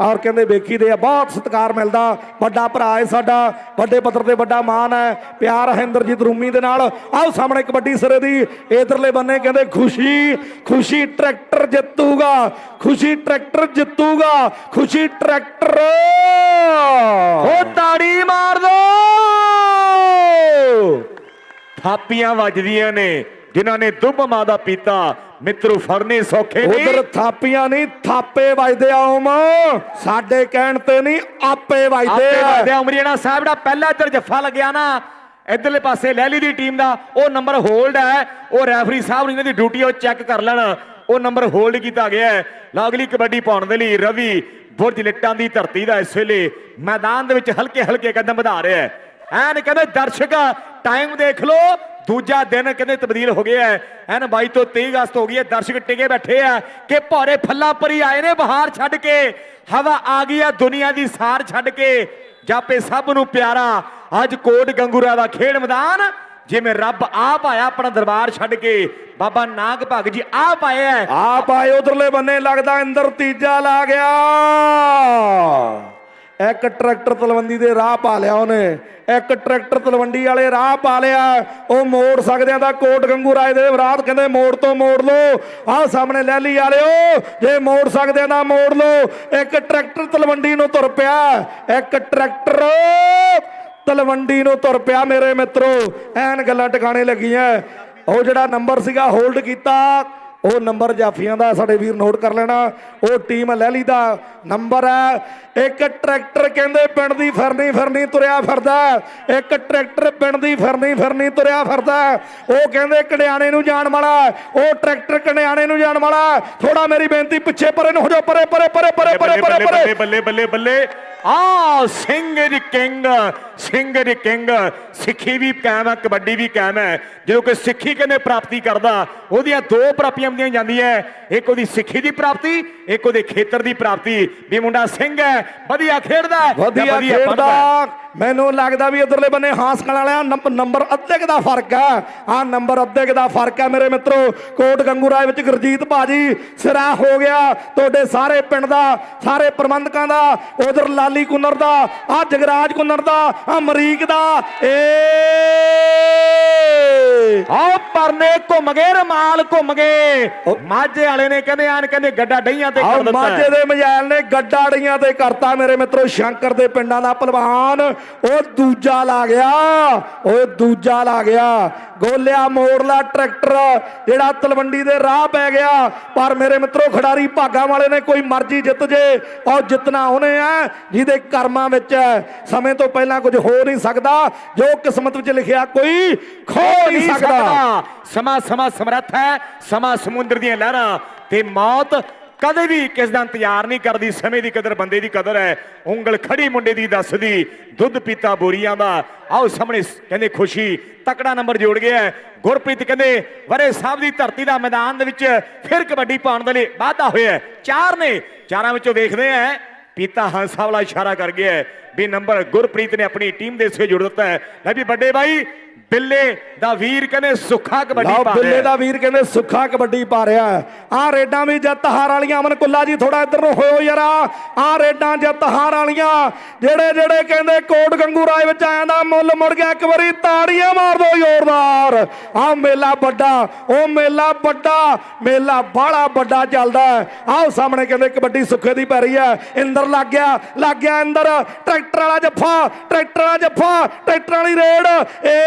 ਔਰ ਕਹਿੰਦੇ ਵੇਖੀਦੇ ਆ, ਬਹੁਤ ਸਤਿਕਾਰ ਮਿਲਦਾ, ਵੱਡਾ ਭਰਾ ਹੈ ਸਾਡਾ, ਵੱਡੇ ਪੱਧਰ ਤੇ ਵੱਡਾ ਮਾਨ ਹੈ, ਪਿਆਰ ਹੈ ਇੰਦਰਜੀਤ ਰੂਮੀ ਦੇ ਨਾਲ, ਆਓ ਸਾਹਮਣੇ ਕਬੱਡੀ ਸਿਰੇ ਦੀ ਇਧਰਲੇ ਬੰਨੇ ਕਹਿੰਦੇ ਖੁਸ਼ੀ ਖੁਸ਼ੀ ਟਰੈਕਟਰ ਜਿੱਤੂਗਾ ਖੁਸ਼ੀ ਟਰੈਕਟਰ ਜਿੱਤੂਗਾ ਖੁਸ਼ੀ ਟਰੈਕਟਰ। ਉਹ ਤਾੜੀ ਮਾਰ ਦੋ। ਥਾਪੀਆਂ ਵੱਜਦੀਆਂ ਨੇ ਜਿਨ੍ਹਾਂ ਨੇ ਦੁੱਬ ਮਾਂ ਦਾ ਪੀਤਾ ਮਿੱਤਰੂ ਫਰਨੇ ਸੌਖੇ ਉਧਰ ਨਹੀਂ ਥਾਪੀਆਂ ਨਹੀਂ ਥਾਪੇ ਵੱਜਦੇ ਆ ਓਮ ਸਾਡੇ ਕਹਿਣ ਤੇ ਨਹੀਂ ਆਪੇ ਵੱਜਦੇ ਆਪੇ ਆ। ਵੱਜਦੇ ਉਮਰੀਆਣਾ ਸਾਹਿਬ ਦਾ ਪਹਿਲਾ ਇੱਧਰ ਜੱਫਾ ਲੱਗਿਆ ਨਾ ਇਧਰਲੇ ਪਾਸੇ ਲਹਿਲੀ ਦੀ ਟੀਮ ਦਾ ਉਹ ਨੰਬਰ ਹੋਲਡ ਹੈ। ਉਹ ਰੈਫਰੀ ਸਾਹਿਬ ਨੇ ਇਹਨਾਂ ਦੀ ਡਿਊਟੀ ਉਹ ਚੈੱਕ ਕਰ ਲੈਣ। ਉਹ ਨੰਬਰ ਹੋਲਡ ਕੀਤਾ ਗਿਆ ਹੈ। ਲਾਗਲੀ ਕਬੱਡੀ ਪਾਉਣ ਦੇ ਲਈ ਰਵੀ ਬੁਰਜ ਲਿੱਟਾਂ ਦੀ ਧਰਤੀ ਦਾ ਇਸ ਵੇਲੇ ਮੈਦਾਨ ਦੇ ਵਿੱਚ ਹਲਕੇ ਹਲਕੇ ਕਦਮ ਵਧਾ ਰਿਹਾ ਹੈ। ਐਨ ਕਹਿੰਦੇ ਦਰਸ਼ਕ ਟਾਈਮ ਦੇਖ ਲਓ। ਦੂਜਾ ਦਿਨ ਕਹਿੰਦੇ ਤਬਦੀਲ ਹੋ ਗਿਆ ਹੈ। ਐਨ 22 ਤੋਂ 23 ਅਗਸਤ ਹੋ ਗਈ ਹੈ। ਦਰਸ਼ਕ ਟਿਕੇ ਬੈਠੇ ਆ ਕਿ ਭੌਰੇ ਫੱਲਾ ਪਰੀ ਆਏ ਨੇ ਬਹਾਰ ਛੱਡ ਕੇ। ਹਵਾ ਆ ਗਈ ਆ ਦੁਨੀਆ ਦੀ ਸਾਰ ਛੱਡ ਕੇ। ਜਾਪੇ ਸਭ ਨੂੰ ਪਿਆਰਾ। ਅੱਜ ਕੋਟ ਗੰਗੂਰਾ ਦਾ ਖੇਡ ਮੈਦਾਨ ਜਿਵੇਂ ਰੱਬ ਆਪ ਆਇਆ ਆਪਣਾ ਦਰਬਾਰ ਛੱਡ ਕੇ, ਬਾਬਾ ਨਾਗ ਭਗ ਜੀ ਆਪ ਆਏ ਆਪ ਆਏ, ਉਧਰਲੇ ਬੰਨੇ ਲੱਗਦਾ, ਅੰਦਰ ਤੀਜਾ ਲਾ ਗਿਆ। ਇੱਕ ਟਰੈਕਟਰ ਤਲਵੰਡੀ ਦੇ ਰਾਹ ਪਾ ਲਿਆ ਉਹਨੇ। ਇੱਕ ਟਰੈਕਟਰ ਤਲਵੰਡੀ ਵਾਲੇ ਰਾਹ ਪਾ ਲਿਆ। ਉਹ ਮੋੜ ਸਕਦਿਆਂ ਦਾ ਕੋਟ ਗੰਗੂ ਰਾਏ ਦੇ ਵਿਰਾਟ ਕਹਿੰਦੇ, ਮੋੜ ਤੋਂ ਮੋੜ ਲੋ ਆਹ ਸਾਹਮਣੇ ਲੈਲੀ ਵਾਲਿਓ, ਜੇ ਮੋੜ ਸਕਦੇ ਆ ਤਾਂ ਮੋੜ ਲੋ ਇੱਕ ਟਰੈਕਟਰ ਤਲਵੰਡੀ ਨੂੰ ਤੁਰ ਪਿਆ। ਇੱਕ ਟਰੈਕਟਰ ਤਲਵੰਡੀ ਨੂੰ ਤੁਰ ਪਿਆ ਮੇਰੇ ਮਿੱਤਰੋ। ਐਨ ਗੱਲਾਂ ਟਿਕਾਣੇ ਲੱਗੀਆਂ। ਉਹ ਜਿਹੜਾ ਨੰਬਰ ਸੀਗਾ ਹੋਲਡ ਕੀਤਾ। ਉਹ ਨੰਬਰ ਜਾਫੀਆਂ ਦਾ ਸਾਡੇ ਵੀਰ ਨੋਟ ਕਰ ਲੈਣਾ। ਉਹ ਟੀਮ ਲਹਿਲੀ ਦਾ ਨੰਬਰ ਹੈ। ਇੱਕ ਟਰੈਕਟਰ ਕਹਿੰਦੇ ਪਿੰਡ ਦੀ ਫਿਰਨੀ ਫਿਰਨੀ ਤੁਰਿਆ ਫਿਰਦਾ। ਇੱਕ ਟਰੈਕਟਰ ਪਿੰਡ ਦੀ ਫਿਰਨੀ ਫਿਰਨੀ ਤੁਰਿਆ ਫਿਰਦਾ। ਉਹ ਕਹਿੰਦੇ ਕੜਿਆਣੇ ਨੂੰ ਜਾਣ ਵਾਲਾ। ਉਹ ਟਰੈਕਟਰ ਕੜਿਆਣੇ ਨੂੰ ਜਾਣ ਵਾਲਾ ਥੋੜਾ ਮੇਰੀ ਬੇਨਤੀ ਪਿੱਛੇ ਪਰੇ ਨੂੰ ਹੋ ਜਾਓ। ਪਰੇ ਪਰੇ ਪਰੇ ਪਰੇ ਪਰੇ ਪਰੇ ਪਰੇ। ਬੱਲੇ ਬੱਲੇ ਬੱਲੇ ਆ ਸਿੰਘ ਦੀ ਕਿੰਗ ਸਿੰਘ ਦੀ ਕਿੰਗ। ਸਿੱਖੀ ਵੀ ਕਾਇਮ ਹੈ ਕਬੱਡੀ ਵੀ ਕਾਇਮ ਹੈ। ਜਦੋਂ ਕਿ ਸਿੱਖੀ ਕਹਿੰਦੇ ਪ੍ਰਾਪਤੀ ਕਰਦਾ ਉਹਦੀਆਂ ਦੋ ਪ੍ਰਾਪਤੀਆਂ ਹੁੰਦੀਆਂ ਜਾਂਦੀਆਂ ਇੱਕ ਉਹਦੀ ਸਿੱਖੀ ਦੀ ਪ੍ਰਾਪਤੀ ਇੱਕ ਉਹਦੇ ਖੇਤਰ ਦੀ ਪ੍ਰਾਪਤੀ। ਵੀ ਮੁੰਡਾ ਸਿੰਘ ਹੈ ਵਧੀਆ ਖੇਡਦਾ ਹੈ, ਵਧੀਆ ਹੈ। ਖੇਡਦਾ ਮੈਨੂੰ ਲੱਗਦਾ ਵੀ ਇਧਰਲੇ ਬੰਨੇ ਹਾਸਕਲ ਵਾਲਿਆਂ ਨੰਬ- ਨੰਬਰ ਅੱਧੇ ਦਾ ਫ਼ਰਕ ਹੈ। ਆ ਨੰਬਰ ਅੱਧੇ ਦਾ ਫ਼ਰਕ ਹੈ ਮੇਰੇ ਮਿੱਤਰੋ। ਕੋਟ ਗੰਗੂਰਾਏ ਵਿੱਚ ਗੁਰਜੀਤ ਭਾਜੀ ਸਿਰਾ ਹੋ ਗਿਆ। ਤੁਹਾਡੇ ਸਾਰੇ ਪਿੰਡ ਦਾ ਸਾਰੇ ਪ੍ਰਬੰਧਕਾਂ ਦਾ ਉਧਰ ਲਾਲੀ ਕੁੰਨਰ ਦਾ ਆ ਜਗਰਾਜ ਕੁੰਨਰ ਦਾ ਆ ਮਰੀਕ ਦਾ ਏ ਆਹ ਪਰਨੇ ਘੁੰਮ ਗਏ ਰਮਾਲ ਘੁੰਮ ਗਏ। ਮਾਝੇ ਵਾਲੇ ਨੇ ਕਹਿੰਦੇ ਆਨ ਕਹਿੰਦੇ ਗੱਡਾ ਡਈਆਂ ਤੇ ਕਰ ਦਿੱਤਾ। ਮਾਝੇ। ਦੇ ਮਜਾਇਲ ਨੇ ਗੱਡਾੜੀਆਂ ਤੇ ਕਰਤਾ ਮੇਰੇ ਮਿੱਤਰੋ ਸ਼ੰਕਰ ਦੇ ਪਿੰਡਾਂ ਦਾ ਪਹਿਲਵਾਨ। ਉਹ ਦੂਜਾ ਲਾ ਗਿਆ ਉਹ ਦੂਜਾ ਲਾ ਗਿਆ। ਗੋਲਿਆ ਮੋੜਲਾ ਟਰੈਕਟਰ ਜਿਹੜਾ ਤਲਵੰਡੀ ਦੇ ਰਾਹ ਪੈ ਗਿਆ। ਪਰ ਮੇਰੇ ਮਿੱਤਰੋ ਖਿਡਾਰੀ ਭਾਗਾਂ ਵਾਲੇ ਨੇ ਕੋਈ ਮਰਜ਼ੀ ਜਿੱਤ ਜੇ ਔਰ ਜਿੱਤਣਾ ਉਹਨੇ ਆ ਜਿਹਦੇ ਕਰਮਾਂ ਵਿੱਚ ਹੈ। ਸਮੇਂ ਤੋਂ ਪਹਿਲਾਂ ਕੁਝ ਹੋ ਨਹੀਂ ਸਕਦਾ ਜੋ ਕਿਸਮਤ ਵਿੱਚ ਲਿਖਿਆ ਕੋਈ ਖੋ ਨਹੀਂ ਸਕਦਾ। ਸਮਾਂ ਸਮਾਂ ਸਮਰੱਥ ਹੈ ਸਮਾਂ ਸਮੁੰਦਰ ਦੀਆਂ ਲਹਿਰਾਂ ਤੇ ਮੌਤ ਕਦੇ ਵੀ ਕਿਸ ਦਾ ਇੰਤਜ਼ਾਰ ਨਹੀਂ ਕਰਦੀ, ਸਮੇਂ ਦੀ ਕਦਰ ਬੰਦੇ ਦੀ ਕਦਰ ਹੈ। ਉਂਗਲ ਖੜੀ ਮੁੰਡੇ ਦੀ ਦੱਸਦੀ, ਦੁੱਧ ਪੀਤਾ ਬੋਰੀਆਂ ਦਾ। ਆਓ ਸਾਹਮਣੇ ਕਹਿੰਦੇ ਖੁਸ਼ੀ, ਤਕੜਾ ਨੰਬਰ ਜੋੜ ਗਿਆ ਹੈ। ਗੁਰਪ੍ਰੀਤ ਕਹਿੰਦੇ, ਵਰੇ ਸਾਹਿਬ ਦੀ ਧਰਤੀ ਦਾ ਮੈਦਾਨ ਦੇ ਵਿੱਚ ਫਿਰ ਕਬੱਡੀ ਪਾਉਣ ਦੇ ਲਈ ਵਾਧਾ ਹੋਇਆ ਚਾਰ ਨੇ, ਚਾਰਾਂ ਵਿੱਚੋਂ ਵੇਖਦੇ ਆ ਪੀਤਾ ਹੰਸ ਸਾਹਿਬ ਵਾਲਾ ਇਸ਼ਾਰਾ ਕਰ ਗਿਆ ਹੈ। ਵੀ ਨੰਬਰ ਗੁਰਪ੍ਰੀਤ ਨੇ ਆਪਣੀ ਟੀਮ ਦੇ ਸੇ ਜੋੜ ਦਿੱਤਾ ਹੈ। ਲੈ ਵੀ ਵੱਡੇ ਭਾਈ ਬਿੱਲੇ ਦਾ ਵੀਰ ਕਹਿੰਦੇ ਸੁੱਖਾ ਕਬੱਡੀ ਪਾ ਬਿੱਲੇ ਰਿਹਾ ਦਾ ਵੀਰ ਕਹਿੰਦੇ ਸੁੱਖਾ ਕਬੱਡੀ ਪਾ ਰਿਹਾ ਆ ਰੇਡਾਂ ਵੀ ਜਿੱਤ ਹਾਰ ਵਾਲੀਆਂ ਅਮਨ ਕੁੱਲਾ ਜੀ ਥੋੜਾ ਇੱਧਰ ਨੂੰ ਹੋਇਓ ਯਾਰਾ। ਆ ਰੇਡਾਂ ਜਿੱਤ ਹਾਰ ਵਾਲੀਆਂ ਜਿਹੜੇ ਜਿਹੜੇ ਕਹਿੰਦੇ ਕੋਟ ਗੰਗੂ ਰਾਏ ਵਿੱਚ ਆਇਆਂ ਦਾ ਮੁੱਲ ਮੁੜ ਗਿਆ ਇੱਕ ਵਾਰੀ ਤਾੜੀਆਂ ਮਾਰ ਦਿਓ ਜ਼ੋਰਦਾਰ। ਆ ਮੇਲਾ ਵੱਡਾ ਉਹ ਮੇਲਾ ਵੱਡਾ ਮੇਲਾ ਬਾਹਲਾ ਵੱਡਾ ਚੱਲਦਾ ਆਓ ਸਾਹਮਣੇ ਕਹਿੰਦੇ ਕਬੱਡੀ ਸੁੱਖੇ ਦੀ ਪੈ ਰਹੀ ਹੈ। ਇੰਦਰ ਲੱਗ ਗਿਆ ਲੱਗ ਗਿਆ ਇੰਦਰ ਟਰੈਕਟਰ ਵਾਲਾ ਜੱਫਾ ਟਰੈਕਟਰ ਵਾਲਾ ਜੱਫਾ ਟਰੈਕਟਰ ਵਾਲੀ ਰੇਡ। ਏ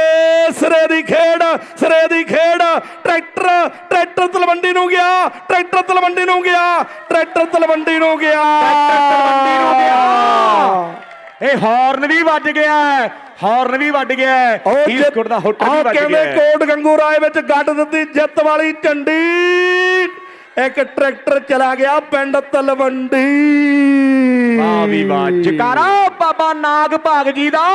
ਸਿਰੇ ਦੀ ਖੇਡ ਸਿਰੇ ਦੀ ਖੇਡ। ਟਰੈਕਟਰ ਟਰੈਕਟਰ ਤਲਵੰਡੀ ਨੂੰ ਗਿਆ ਟਰੈਕਟਰ ਤਲਵੰਡੀ ਨੂੰ ਗਿਆ ਟਰੈਕਟਰ ਤਲਵੰਡੀ ਨੂੰ ਗਿਆ। ਤਲਵੰਡੀ ਨੂੰ ਗਿਆ। ਇਹ ਹਾਰਨ ਵੀ ਵੱਜ ਗਿਆ ਹਾਰਨ ਵੀ ਵੱਜ ਗਿਆ ਜਿੱਤ- ਕੁੱਟ ਦਾ ਹੁੱਟ ਵੀ ਕਹਿੰਦੇ ਗਿਆ ਹੈ। ਕੋਟ ਗੰਗੂ ਰਾਏ ਵਿੱਚ ਗੱਡ ਦਿੱਤੀ ਜਿੱਤ ਵਾਲੀ ਝੰਡੀ। ਇੱਕ ਟਰੈਕਟਰ ਚਲਾ ਗਿਆ ਪਿੰਡ ਤਲਵੰਡੀ। ਵਾਹ ਵੀ ਵਾਹ ਜਕਾਰਾ ਬਾਬਾ ਨਾਗ ਭਾਗ ਜੀ ਦਾ।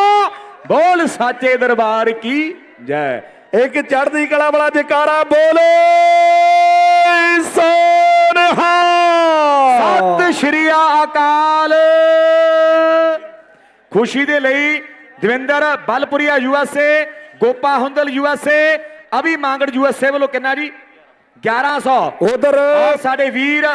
ਬੋਲ ਸਾਚੇ ਦਰਬਾਰ ਕੀ ਜੈ। ਇੱਕ ਚੜ੍ਹਦੀ ਕਲਾ ਵਾਲਾ ਜਕਾਰਾ ਬੋਲੇ ਸੋਨਹਾ। ਸਤਿ ਸ਼੍ਰੀ ਅਕਾਲ। ਖੁਸ਼ੀ ਦੇ ਲਈ Davinder Balpuria USA Gopa Hundal USA Abhi Mangar USA ਵੱਲੋਂ ਕਿੰਨਾ ਜੀ? 1100 ਉਧਰ ਸਾਡੇ ਵੀਰ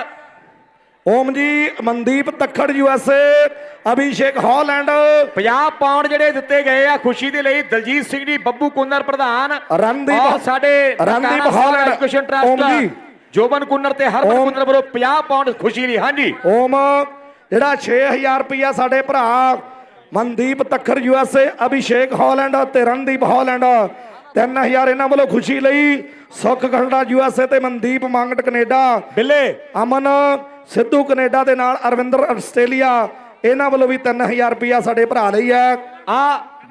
Om ji Mandeep Takhar USA Abhishek Holland 50 pound ਜਿਹੜੇ ਦਿੱਤੇ ਗਏ ਆ ਖੁਸ਼ੀ ਦੇ ਲਈ ਦਲਜੀਤ ਸਿੰਘ ਜੀ ਬੱਬੂ ਕੁੰਨਰ ਪ੍ਰਧਾਨ ਰਣਦੀਪ- ਸਾਡੇ Randeep Holland. Education Om trust ji. Joban Kunnar ਤੇ ਹਰਮਨ ਓਮ। ਕੁੰਨਰ ਵੱਲੋਂ 50 ਪਾਉਂਡ ਖੁਸ਼ੀ ਲਈ ਹਾਂਜੀ ਓਮ ਜਿਹੜਾ 6000 ਰੁਪਇਆ ਸਾਡੇ ਭਰਾ ਮਨਦੀਪ ਤੱਖਰ ਯੂਐਸਏ ਅਭਿਸ਼ੇਕ ਹਾਲੈਂਡ ਤੇ ਰਣਦੀਪ ਹਾਲੈਂਡ 3000 ਇਹਨਾਂ ਵੱਲੋਂ ਖੁਸ਼ੀ ਲਈ ਸੁਖ ਖੰਡਾ ਯੂਐਸਏ ਤੇ ਮਨਦੀਪ ਮੰਗਟ ਕੈਨੇਡਾ। ਬਿੱਲੇ। ਅਮਨ ਸਿੱਧੂ ਕੈਨੇਡਾ ਦੇ ਨਾਲ ਅਰਵਿੰਦਰ ਆਸਟ੍ਰੇਲੀਆ ਇਹਨਾਂ ਵੱਲੋਂ ਵੀ 3000 ਰੁਪਇਆ ਸਾਡੇ ਭਰਾ ਲਈ ਹੈ। ਆ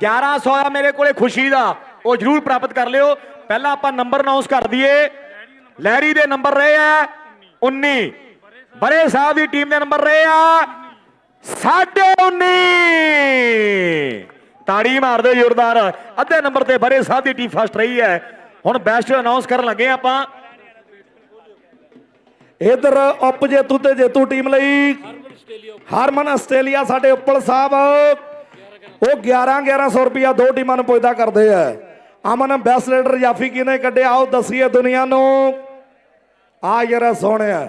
1100 ਆ ਮੇਰੇ ਕੋਲੇ ਖੁਸ਼ੀ ਦਾ ਉਹ ਜਰੂਰ ਪ੍ਰਾਪਤ ਕਰ ਲਿਓ। ਪਹਿਲਾਂ ਆਪਾਂ ਨੰਬਰ ਅਨਾਉਂਸ ਕਰ ਦਈਏ। ਲਹਿਰੀ ਦੇ ਨੰਬਰ ਰਹੇ ਆ 19 ਬਰੇ ਸਾਹਿਬ ਦੀ ਟੀਮ ਦੇ ਨੰਬਰ ਰਹੇ ਆ ਸਾਢੇ 19 ਤਾੜੀ ਮਾਰਦੇ ਜ਼ੋਰਦਾਰ ਅੱਧੇ ਨੰਬਰ ਤੇ ਬਰੇ ਸਾਹਿਬ ਦੀ ਟੀਮ ਫਸਟ ਰਹੀ ਹੈ। ਹੁਣ ਬੈਸਟ ਅਨਾਉਂਸ ਕਰਨ ਲੱਗੇ ਆਪਾਂ। ਇਧਰ ਉਪ ਜੇਤੂ ਤੇ ਜੇਤੂ ਟੀਮ ਲਈ। ਹਰਮਨ ਆਸਟ੍ਰੇਲੀਆ ਸਾਡੇ ਉੱਪਲ ਸਾਹਿਬ। ਉਹ 11 1100 ਰੁਪਇਆ ਦੋ ਟੀਮਾਂ ਨੂੰ ਪੁੱਜਦਾ ਕਰਦੇ ਆ। ਅਮਨ ਬੈਸਟ ਲੀਡਰ ਜਾਫੀ ਕਿਨੇ ਕੱਢਿਆ? ਆਓ ਦਸੀਏ ਦੁਨੀਆ ਨੂੰ। ਆ ਯਾਰ ਸੋਹਣਿਆ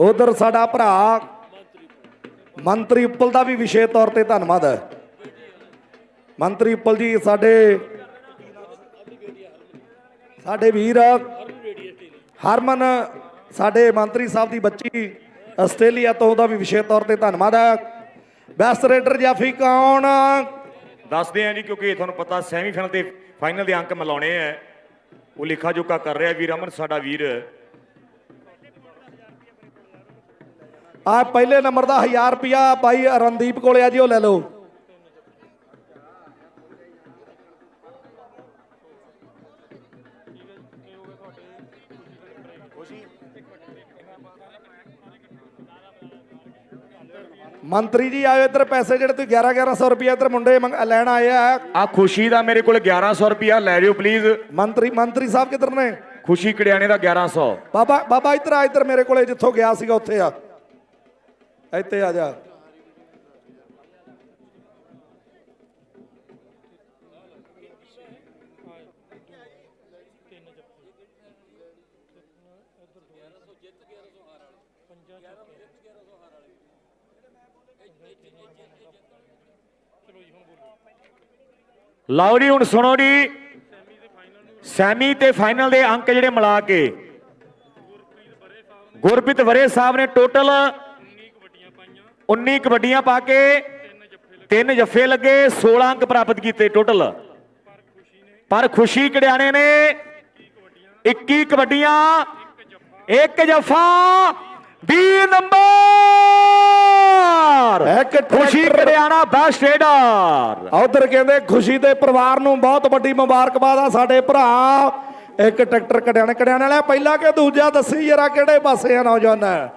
ਉਧਰ ਸਾਡਾ ਭਰਾ ਮੰਤਰੀ ਉੱਪਲ ਦਾ ਵੀ ਵਿਸ਼ੇਸ਼ ਤੌਰ ਤੇ ਧੰਨਵਾਦ ਹੈ। ਮੰਤਰੀ ਉੱਪਲ ਜੀ ਸਾਡੇ ਸਾਡੇ ਵੀਰ ਹਰਮਨ ਸਾਡੇ ਮੰਤਰੀ ਸਾਹਿਬ ਦੀ ਬੱਚੀ ਆਸਟ੍ਰੇਲੀਆ ਤੋਂ ਉਹਦਾ ਵੀ ਵਿਸ਼ੇਸ਼ ਤੌਰ ਤੇ ਧੰਨਵਾਦ ਹੈ। ਬੈਸਟ ਰੇਡਰ ਜਾਫੀ ਕੌਣ? ਦੱਸਦੇ ਆਂ ਜੀ ਕਿਉਂਕਿ ਤੁਹਾਨੂੰ ਪਤਾ ਸੈਮੀਫਾਈਨਲ ਤੇ ਫਾਈਨਲ ਦੇ ਅੰਕ ਮਿਲਾਉਣੇ ਆ ਉਹ ਲਿਖਾ ਜੋਖਾ ਕਰ ਰਿਹਾ ਵੀਰ ਅਮਨ ਸਾਡਾ ਵੀਰ। ਆ ਪਹਿਲੇ ਨੰਬਰ ਦਾ 1000 ਰੁਪਿਆ ਬਾਈ ਰਣਦੀਪ ਕੋਲੇ ਆ ਜੀ ਉਹ ਲੈ ਲਓ। ਮੰਤਰੀ ਜੀ ਆਇਓ ਇੱਧਰ ਪੈਸੇ ਜਿਹੜੇ ਤੁਸੀਂ 11 1100 ਰੁਪਿਆ ਇੱਧਰ ਮੁੰਡੇ ਮੰਗ- ਲੈਣ ਆਏ ਆ। ਆ ਖੁਸ਼ੀ ਦਾ ਮੇਰੇ ਕੋਲ 1100 ਰੁਪਿਆ ਲੈ ਜਿਓ ਪਲੀਜ਼ ਮੰਤਰੀ ਮੰਤਰੀ ਸਾਹਿਬ ਕਿੱਧਰ ਨੇ? ਖੁਸ਼ੀ ਕੜਿਆਣੇ ਦਾ 1100 ਬਾਬਾ ਬਾਬਾ ਇੱਧਰ ਆ ਇੱਧਰ ਮੇਰੇ ਕੋਲੇ ਜਿੱਥੋਂ ਗਿਆ ਸੀਗਾ ਉੱਥੇ ਆ। ਇੱਥੇ ਆ ਜਾ। ਲਓ ਜੀ, ਹੁਣ ਸੁਣੋ ਜੀ। ਸੈਮੀ ਤੇ ਫਾਈਨਲ ਦੇ ਅੰਕ ਜਿਹੜੇ ਮਿਲਾ ਕੇ ਗੁਰਪ੍ਰੀਤ ਵਰੇ ਸਾਹਿਬ ਨੇ ਟੋਟਲ 19 ਕਬੱਡੀਆਂ ਪਾ ਕੇ ਤਿੰਨ ਜੱਫੇ ਲੱਗੇ 16 ਅੰਕ ਪ੍ਰਾਪਤ ਕੀਤੇ ਟੋਟਲ। ਪਰ ਖੁਸ਼ੀ ਕੜਿਆਣੇ ਨੇ 21 ਕਬੱਡੀਆਂ, ਇੱਕ ਜੱਫਾ 20 ਨੰਬਰ ਇੱਕ ਖੁਸ਼ੀ ਟਰੈਕਟਰ। ਕੜਿਆਣਾ ਬੈਸਟ ਰੇਡਰ ਉਧਰ ਕਹਿੰਦੇ ਖੁਸ਼ੀ ਦੇ ਪਰਿਵਾਰ ਨੂੰ ਬਹੁਤ ਵੱਡੀ ਮੁਬਾਰਕਬਾਦ ਆ ਸਾਡੇ ਭਰਾ। ਇੱਕ ਟਰੈਕਟਰ ਕੜਿਆਣੇ ਕੜਿਆਣੇ ਵਾਲਾ ਪਹਿਲਾ ਕਿ ਦੂਜਾ ਦੱਸੀ ਜਰਾ ਕਿਹੜੇ ਪਾਸੇ ਆ ਨੌਜਵਾਨ?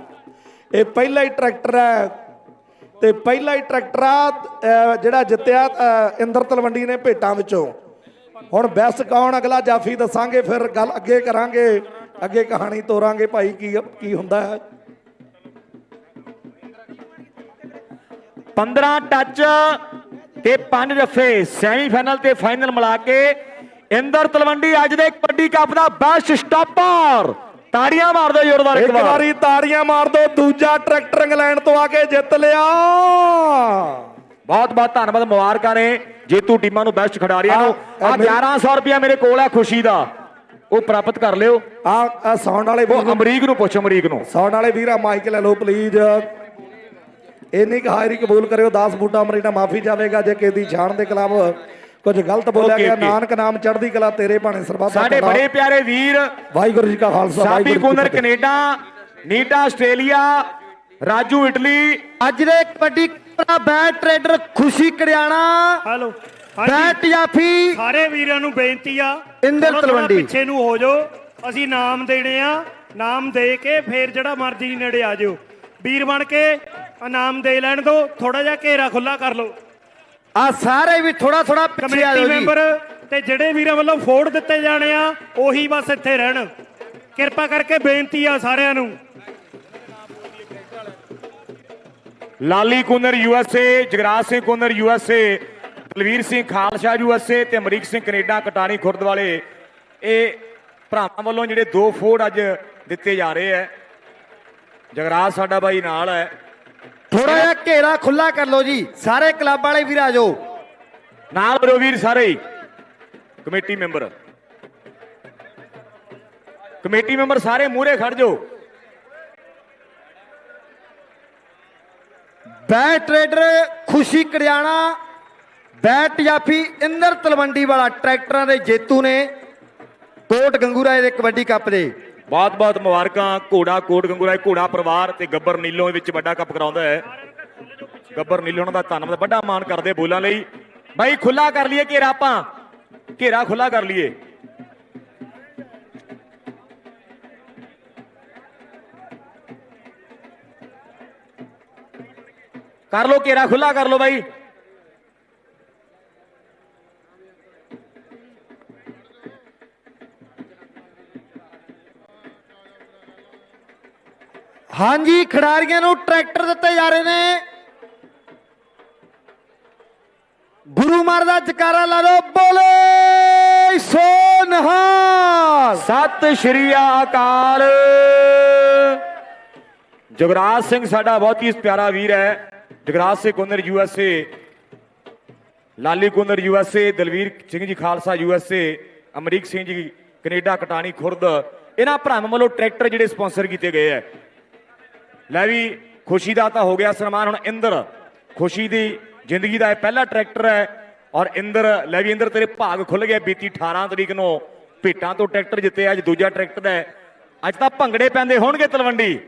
ਇਹ ਪਹਿਲਾ ਹੀ ਟਰੈਕਟਰ ਹੈ। ਤੇ ਪਹਿਲਾ ਹੀ ਟਰੈਕਟਰ ਆ ਜਿਹੜਾ ਜਿੱਤਿਆ ਇੰਦਰ ਤਲਵੰਡੀ ਨੇ ਭੇਟਾਂ ਵਿੱਚੋਂ। ਹੁਣ ਬੈਸਟ ਕੌਣ? ਅਗਲਾ ਜਾਫੀ ਦੱਸਾਂਗੇ ਫਿਰ ਗੱਲ ਅੱਗੇ ਕਰਾਂਗੇ। ਅੱਗੇ ਕਹਾਣੀ ਤੋਰਾਂਗੇ ਭਾਈ ਕੀ ਕੀ ਹੁੰਦਾ ਹੈ। 15 ਟੱਚ ਤੇ 5 ਜਫੇ ਸੈਮੀਫਾਈਨਲ ਤੇ ਫਾਈਨਲ ਮਿਲਾ ਕੇ ਇੰਦਰ ਤਲਵੰਡੀ ਅੱਜ ਦੇ ਕਬੱਡੀ ਕੱਪ ਦਾ ਬੈਸਟ ਸਟਾਪਰ ਤਾੜੀਆਂ ਮਾਰ ਦਿਓ ਜ਼ੋਰਦਾਰ ਇੱਕ ਵਾਰੀ। ਤਾੜੀਆਂ ਮਾਰ ਦੋ ਦੂਜਾ ਟਰੈਕਟਰ ਇੰਗਲੈਂਡ ਤੋਂ ਆ ਕੇ ਜਿੱਤ ਲਿਆ। ਬਹੁਤ ਬਹੁਤ ਧੰਨਵਾਦ ਮੁਬਾਰਕਾਂ ਨੇ ਜੇਤੂ ਟੀਮਾਂ ਨੂੰ ਬੈਸਟ ਖਿਡਾਰੀਆਂ ਨੂੰ। ਆ, ਆ ਮੇਰੇ- 1100 ਰੁਪਇਆ ਮੇਰੇ ਕੋਲ ਹੈ ਖੁਸ਼ੀ ਦਾ। ਉਹ ਪ੍ਰਾਪਤ ਕਰ ਲਿਓ। ਆ ਸਾਊਂਡ ਵਾਲੇ ਉਹ ਅਮਰੀਕ ਨੂੰ ਪੁੱਛ ਅਮਰੀਕ ਨੂੰ। ਸਾਊਂਡ ਵਾਲੇ ਵੀਰਾ ਮਾਈਕ ਲੈ ਲਓ ਪਲੀਜ਼ ਇੰਨੀ ਕੁ ਹਾਜ਼ਰੀ ਕਬੂਲ ਕਰਿਓ 10 ਬੂਟਾ ਅਮਰੀਨਾ ਮਾਫੀ ਜਾਵੇਗਾ ਜੇ ਕਿਸੇ ਦੀ ਦੇ ਖਿਲਾਫ ਕੁਝ ਗਲਤ ਬੋਲਿਆ ਗਿਆ. ਨਾਨਕ ਨਾਮ ਚੜ੍ਹਦੀ ਕਲਾ ਤੇਰੇ ਭਾਣੇ ਸਰਬੱਤ ਦਾ ਸਾਡੇ। ਬੜੇ ਪਿਆਰੇ ਵੀਰ ਵਾਹਿਗੁਰੂ ਜੀ ਕਾ ਖਾਲਸਾ ਸਾਬੀ ਫਤਿਹ। Canada Neeta Australia Raju Italy ਅੱਜ ਦੇ ਕਬੱਡੀ ਦਾ ਬੈਟ ਟਰੇਡਰ ਖੁਸ਼ੀ ਕੜਿਆਣਾ ਹੈਲੋ ਬੈਟ ਜਾਫੀ ਸਾਰੇ ਵੀਰਾਂ ਨੂੰ ਬੇਨਤੀ ਆ ਇੰਦਰ ਤਲਵੰਡੀ। ਪਿੱਛੇ ਨੂੰ ਹੋ ਜਾਓ ਅਸੀਂ ਨਾਮ ਦੇਣੇ ਆ ਨਾਮ ਦੇ ਕੇ ਫੇਰ ਜਿਹੜਾ ਮਰਜ਼ੀ ਨੇੜੇ ਆ ਜਾਓ ਵੀਰ ਬਣ ਕੇ ਇਨਾਮ ਦੇ ਲੈਣ ਦਿਓ ਥੋੜਾ ਜਿਹਾ ਘੇਰਾ ਖੁੱਲਾ ਕਰ ਲਓ। ਆ ਸਾਰੇ ਵੀ ਥੋੜਾ ਥੋੜਾ ਪਿੱਛੇ ਆ ਜਾਓ ਜੀ। ਮੈਂਬਰ ਤੇ ਜਿਹੜੇ ਵੀਰਾਂ ਵੱਲੋਂ ਫੋੜ ਦਿੱਤੇ ਜਾਣੇ ਆ ਉਹੀ ਬਸ ਇੱਥੇ ਰਹਿਣ। ਕਿਰਪਾ ਕਰਕੇ ਬੇਨਤੀ ਆ ਸਾਰਿਆਂ ਨੂੰ। Lali Kundar USA Jagraj Singh Kundar USA Balvir Singh Khalsa USA ਤੇ ਅਮਰੀਕ ਸਿੰਘ ਕੈਨੇਡਾ ਕਟਾਣੀ ਖੁਰਦ ਵਾਲੇ ਇਹ ਭਰਾਵਾਂ ਵੱਲੋਂ ਜਿਹੜੇ ਦੋ ਫੋੜ ਅੱਜ ਦਿੱਤੇ ਜਾ ਰਹੇ ਹੈ ਜਗਰਾਜ ਸਾਡਾ ਬਾਈ ਨਾਲ ਹੈ ਘੇਰਾ ਖੁੱਲਾ ਕਰ ਲਓ ਜੀ। ਸਾਰੇ ਕਲੱਬ ਵਾਲੇ ਵੀਰ ਆ ਜਾਓ। ਨਾਲ ਬਰੋ ਵੀਰ ਸਾਰੇ। Committee member. ਕਮੇਟੀ ਮੈਂਬਰ ਸਾਰੇ ਮੂਹਰੇ ਖੜ ਜਾਓ। ਬੈਟ ਟਰੇਡਰ ਖੁਸ਼ੀ ਕੜਿਆਣਾ ਬੈਟ ਜਾਫੀ ਇੰਦਰ ਤਲਵੰਡੀ ਵਾਲਾ ਟਰੈਕਟਰਾਂ ਦੇ ਜੇਤੂ ਨੇ ਕੋਟ ਗੰਗੂਰਾਏ ਦੇ ਕਬੱਡੀ ਕੱਪ ਦੇ। ਬਹੁਤ ਬਹੁਤ ਮੁਬਾਰਕਾਂ। ਘੋੜਾ ਕੋਟ ਗੰਗੂਰਾਏ ਘੋੜਾ ਪਰਿਵਾਰ ਤੇ ਗੱਬਰ ਨੀਲੋਂ ਵਿੱਚ ਵੱਡਾ ਕੱਪ ਕਰਾਉਂਦਾ ਹੈ। ਗੱਬਰ ਨੀਲੋਂ ਉਹਨਾਂ ਦਾ ਧੰਨਵਾਦ ਵੱਡਾ ਮਾਣ ਕਰਦੇ ਬੋਲਾਂ ਲਈ। ਬਾਈ ਖੁੱਲਾ ਕਰ ਲਈਏ ਘੇਰਾ ਆਪਾਂ। ਘੇਰਾ ਖੁੱਲਾ ਕਰ ਲਈਏ। ਕਰ ਲੋ ਘੇਰਾ ਖੁੱਲਾ ਕਰ ਲੋ ਬਾਈ। ਹਾਂਜੀ, ਖਿਡਾਰੀਆਂ ਨੂੰ ਟਰੈਕਟਰ ਦਿੱਤੇ ਜਾ ਰਹੇ ਨੇ। ਗੁਰੂ ਦਾ ਜਕਾਰਾ ਲਾ ਲਓ ਬੋਲੇ ਸੋ ਨਿਹਾਲ ਸਤਿ ਸ਼੍ਰੀ ਅਕਾਲ। ਜਗਰਾਜ ਸਿੰਘ ਸਾਡਾ ਬਹੁਤ ਹੀ ਪਿਆਰਾ ਵੀਰ ਹੈ। Jagraj Singh Kundar USA Lali Kundar USA Dalvir Singh ji Khalsa USA Amrik Singh ji Canada Katani Khurd, ਇਹਨਾਂ ਭਰਾਵਾਂ ਵੱਲੋਂ ਟਰੈਕਟਰ ਜਿਹੜੇ ਸਪਾਂਸਰ ਕੀਤੇ ਗਏ ਹੈ। ਲੈ ਵੀ, ਖੁਸ਼ੀ ਦਾ ਤਾਂ ਹੋ ਗਿਆ ਸਨਮਾਨ। ਹੁਣ ਇੰਦਰ, ਖੁਸ਼ੀ ਦੀ ਜ਼ਿੰਦਗੀ ਦਾ ਇਹ ਪਹਿਲਾ ਟਰੈਕਟਰ ਹੈ। ਔਰ ਇੰਦਰ, ਲੈ ਵੀ ਇੰਦਰ, ਤੇਰੇ ਭਾਗ ਖੁੱਲ ਗਿਆ ਬੀਤੀ 18 ਤਰੀਕ ਨੂੰ। ਭੇਟਾਂ ਤੋਂ ਟਰੈਕਟਰ ਜਿੱਤੇ, ਅੱਜ ਦੂਜਾ ਟਰੈਕਟਰ ਹੈ। ਅੱਜ ਤਾਂ ਭੰਗੜੇ ਪੈਂਦੇ ਹੋਣਗੇ ਤਲਵੰਡੀ।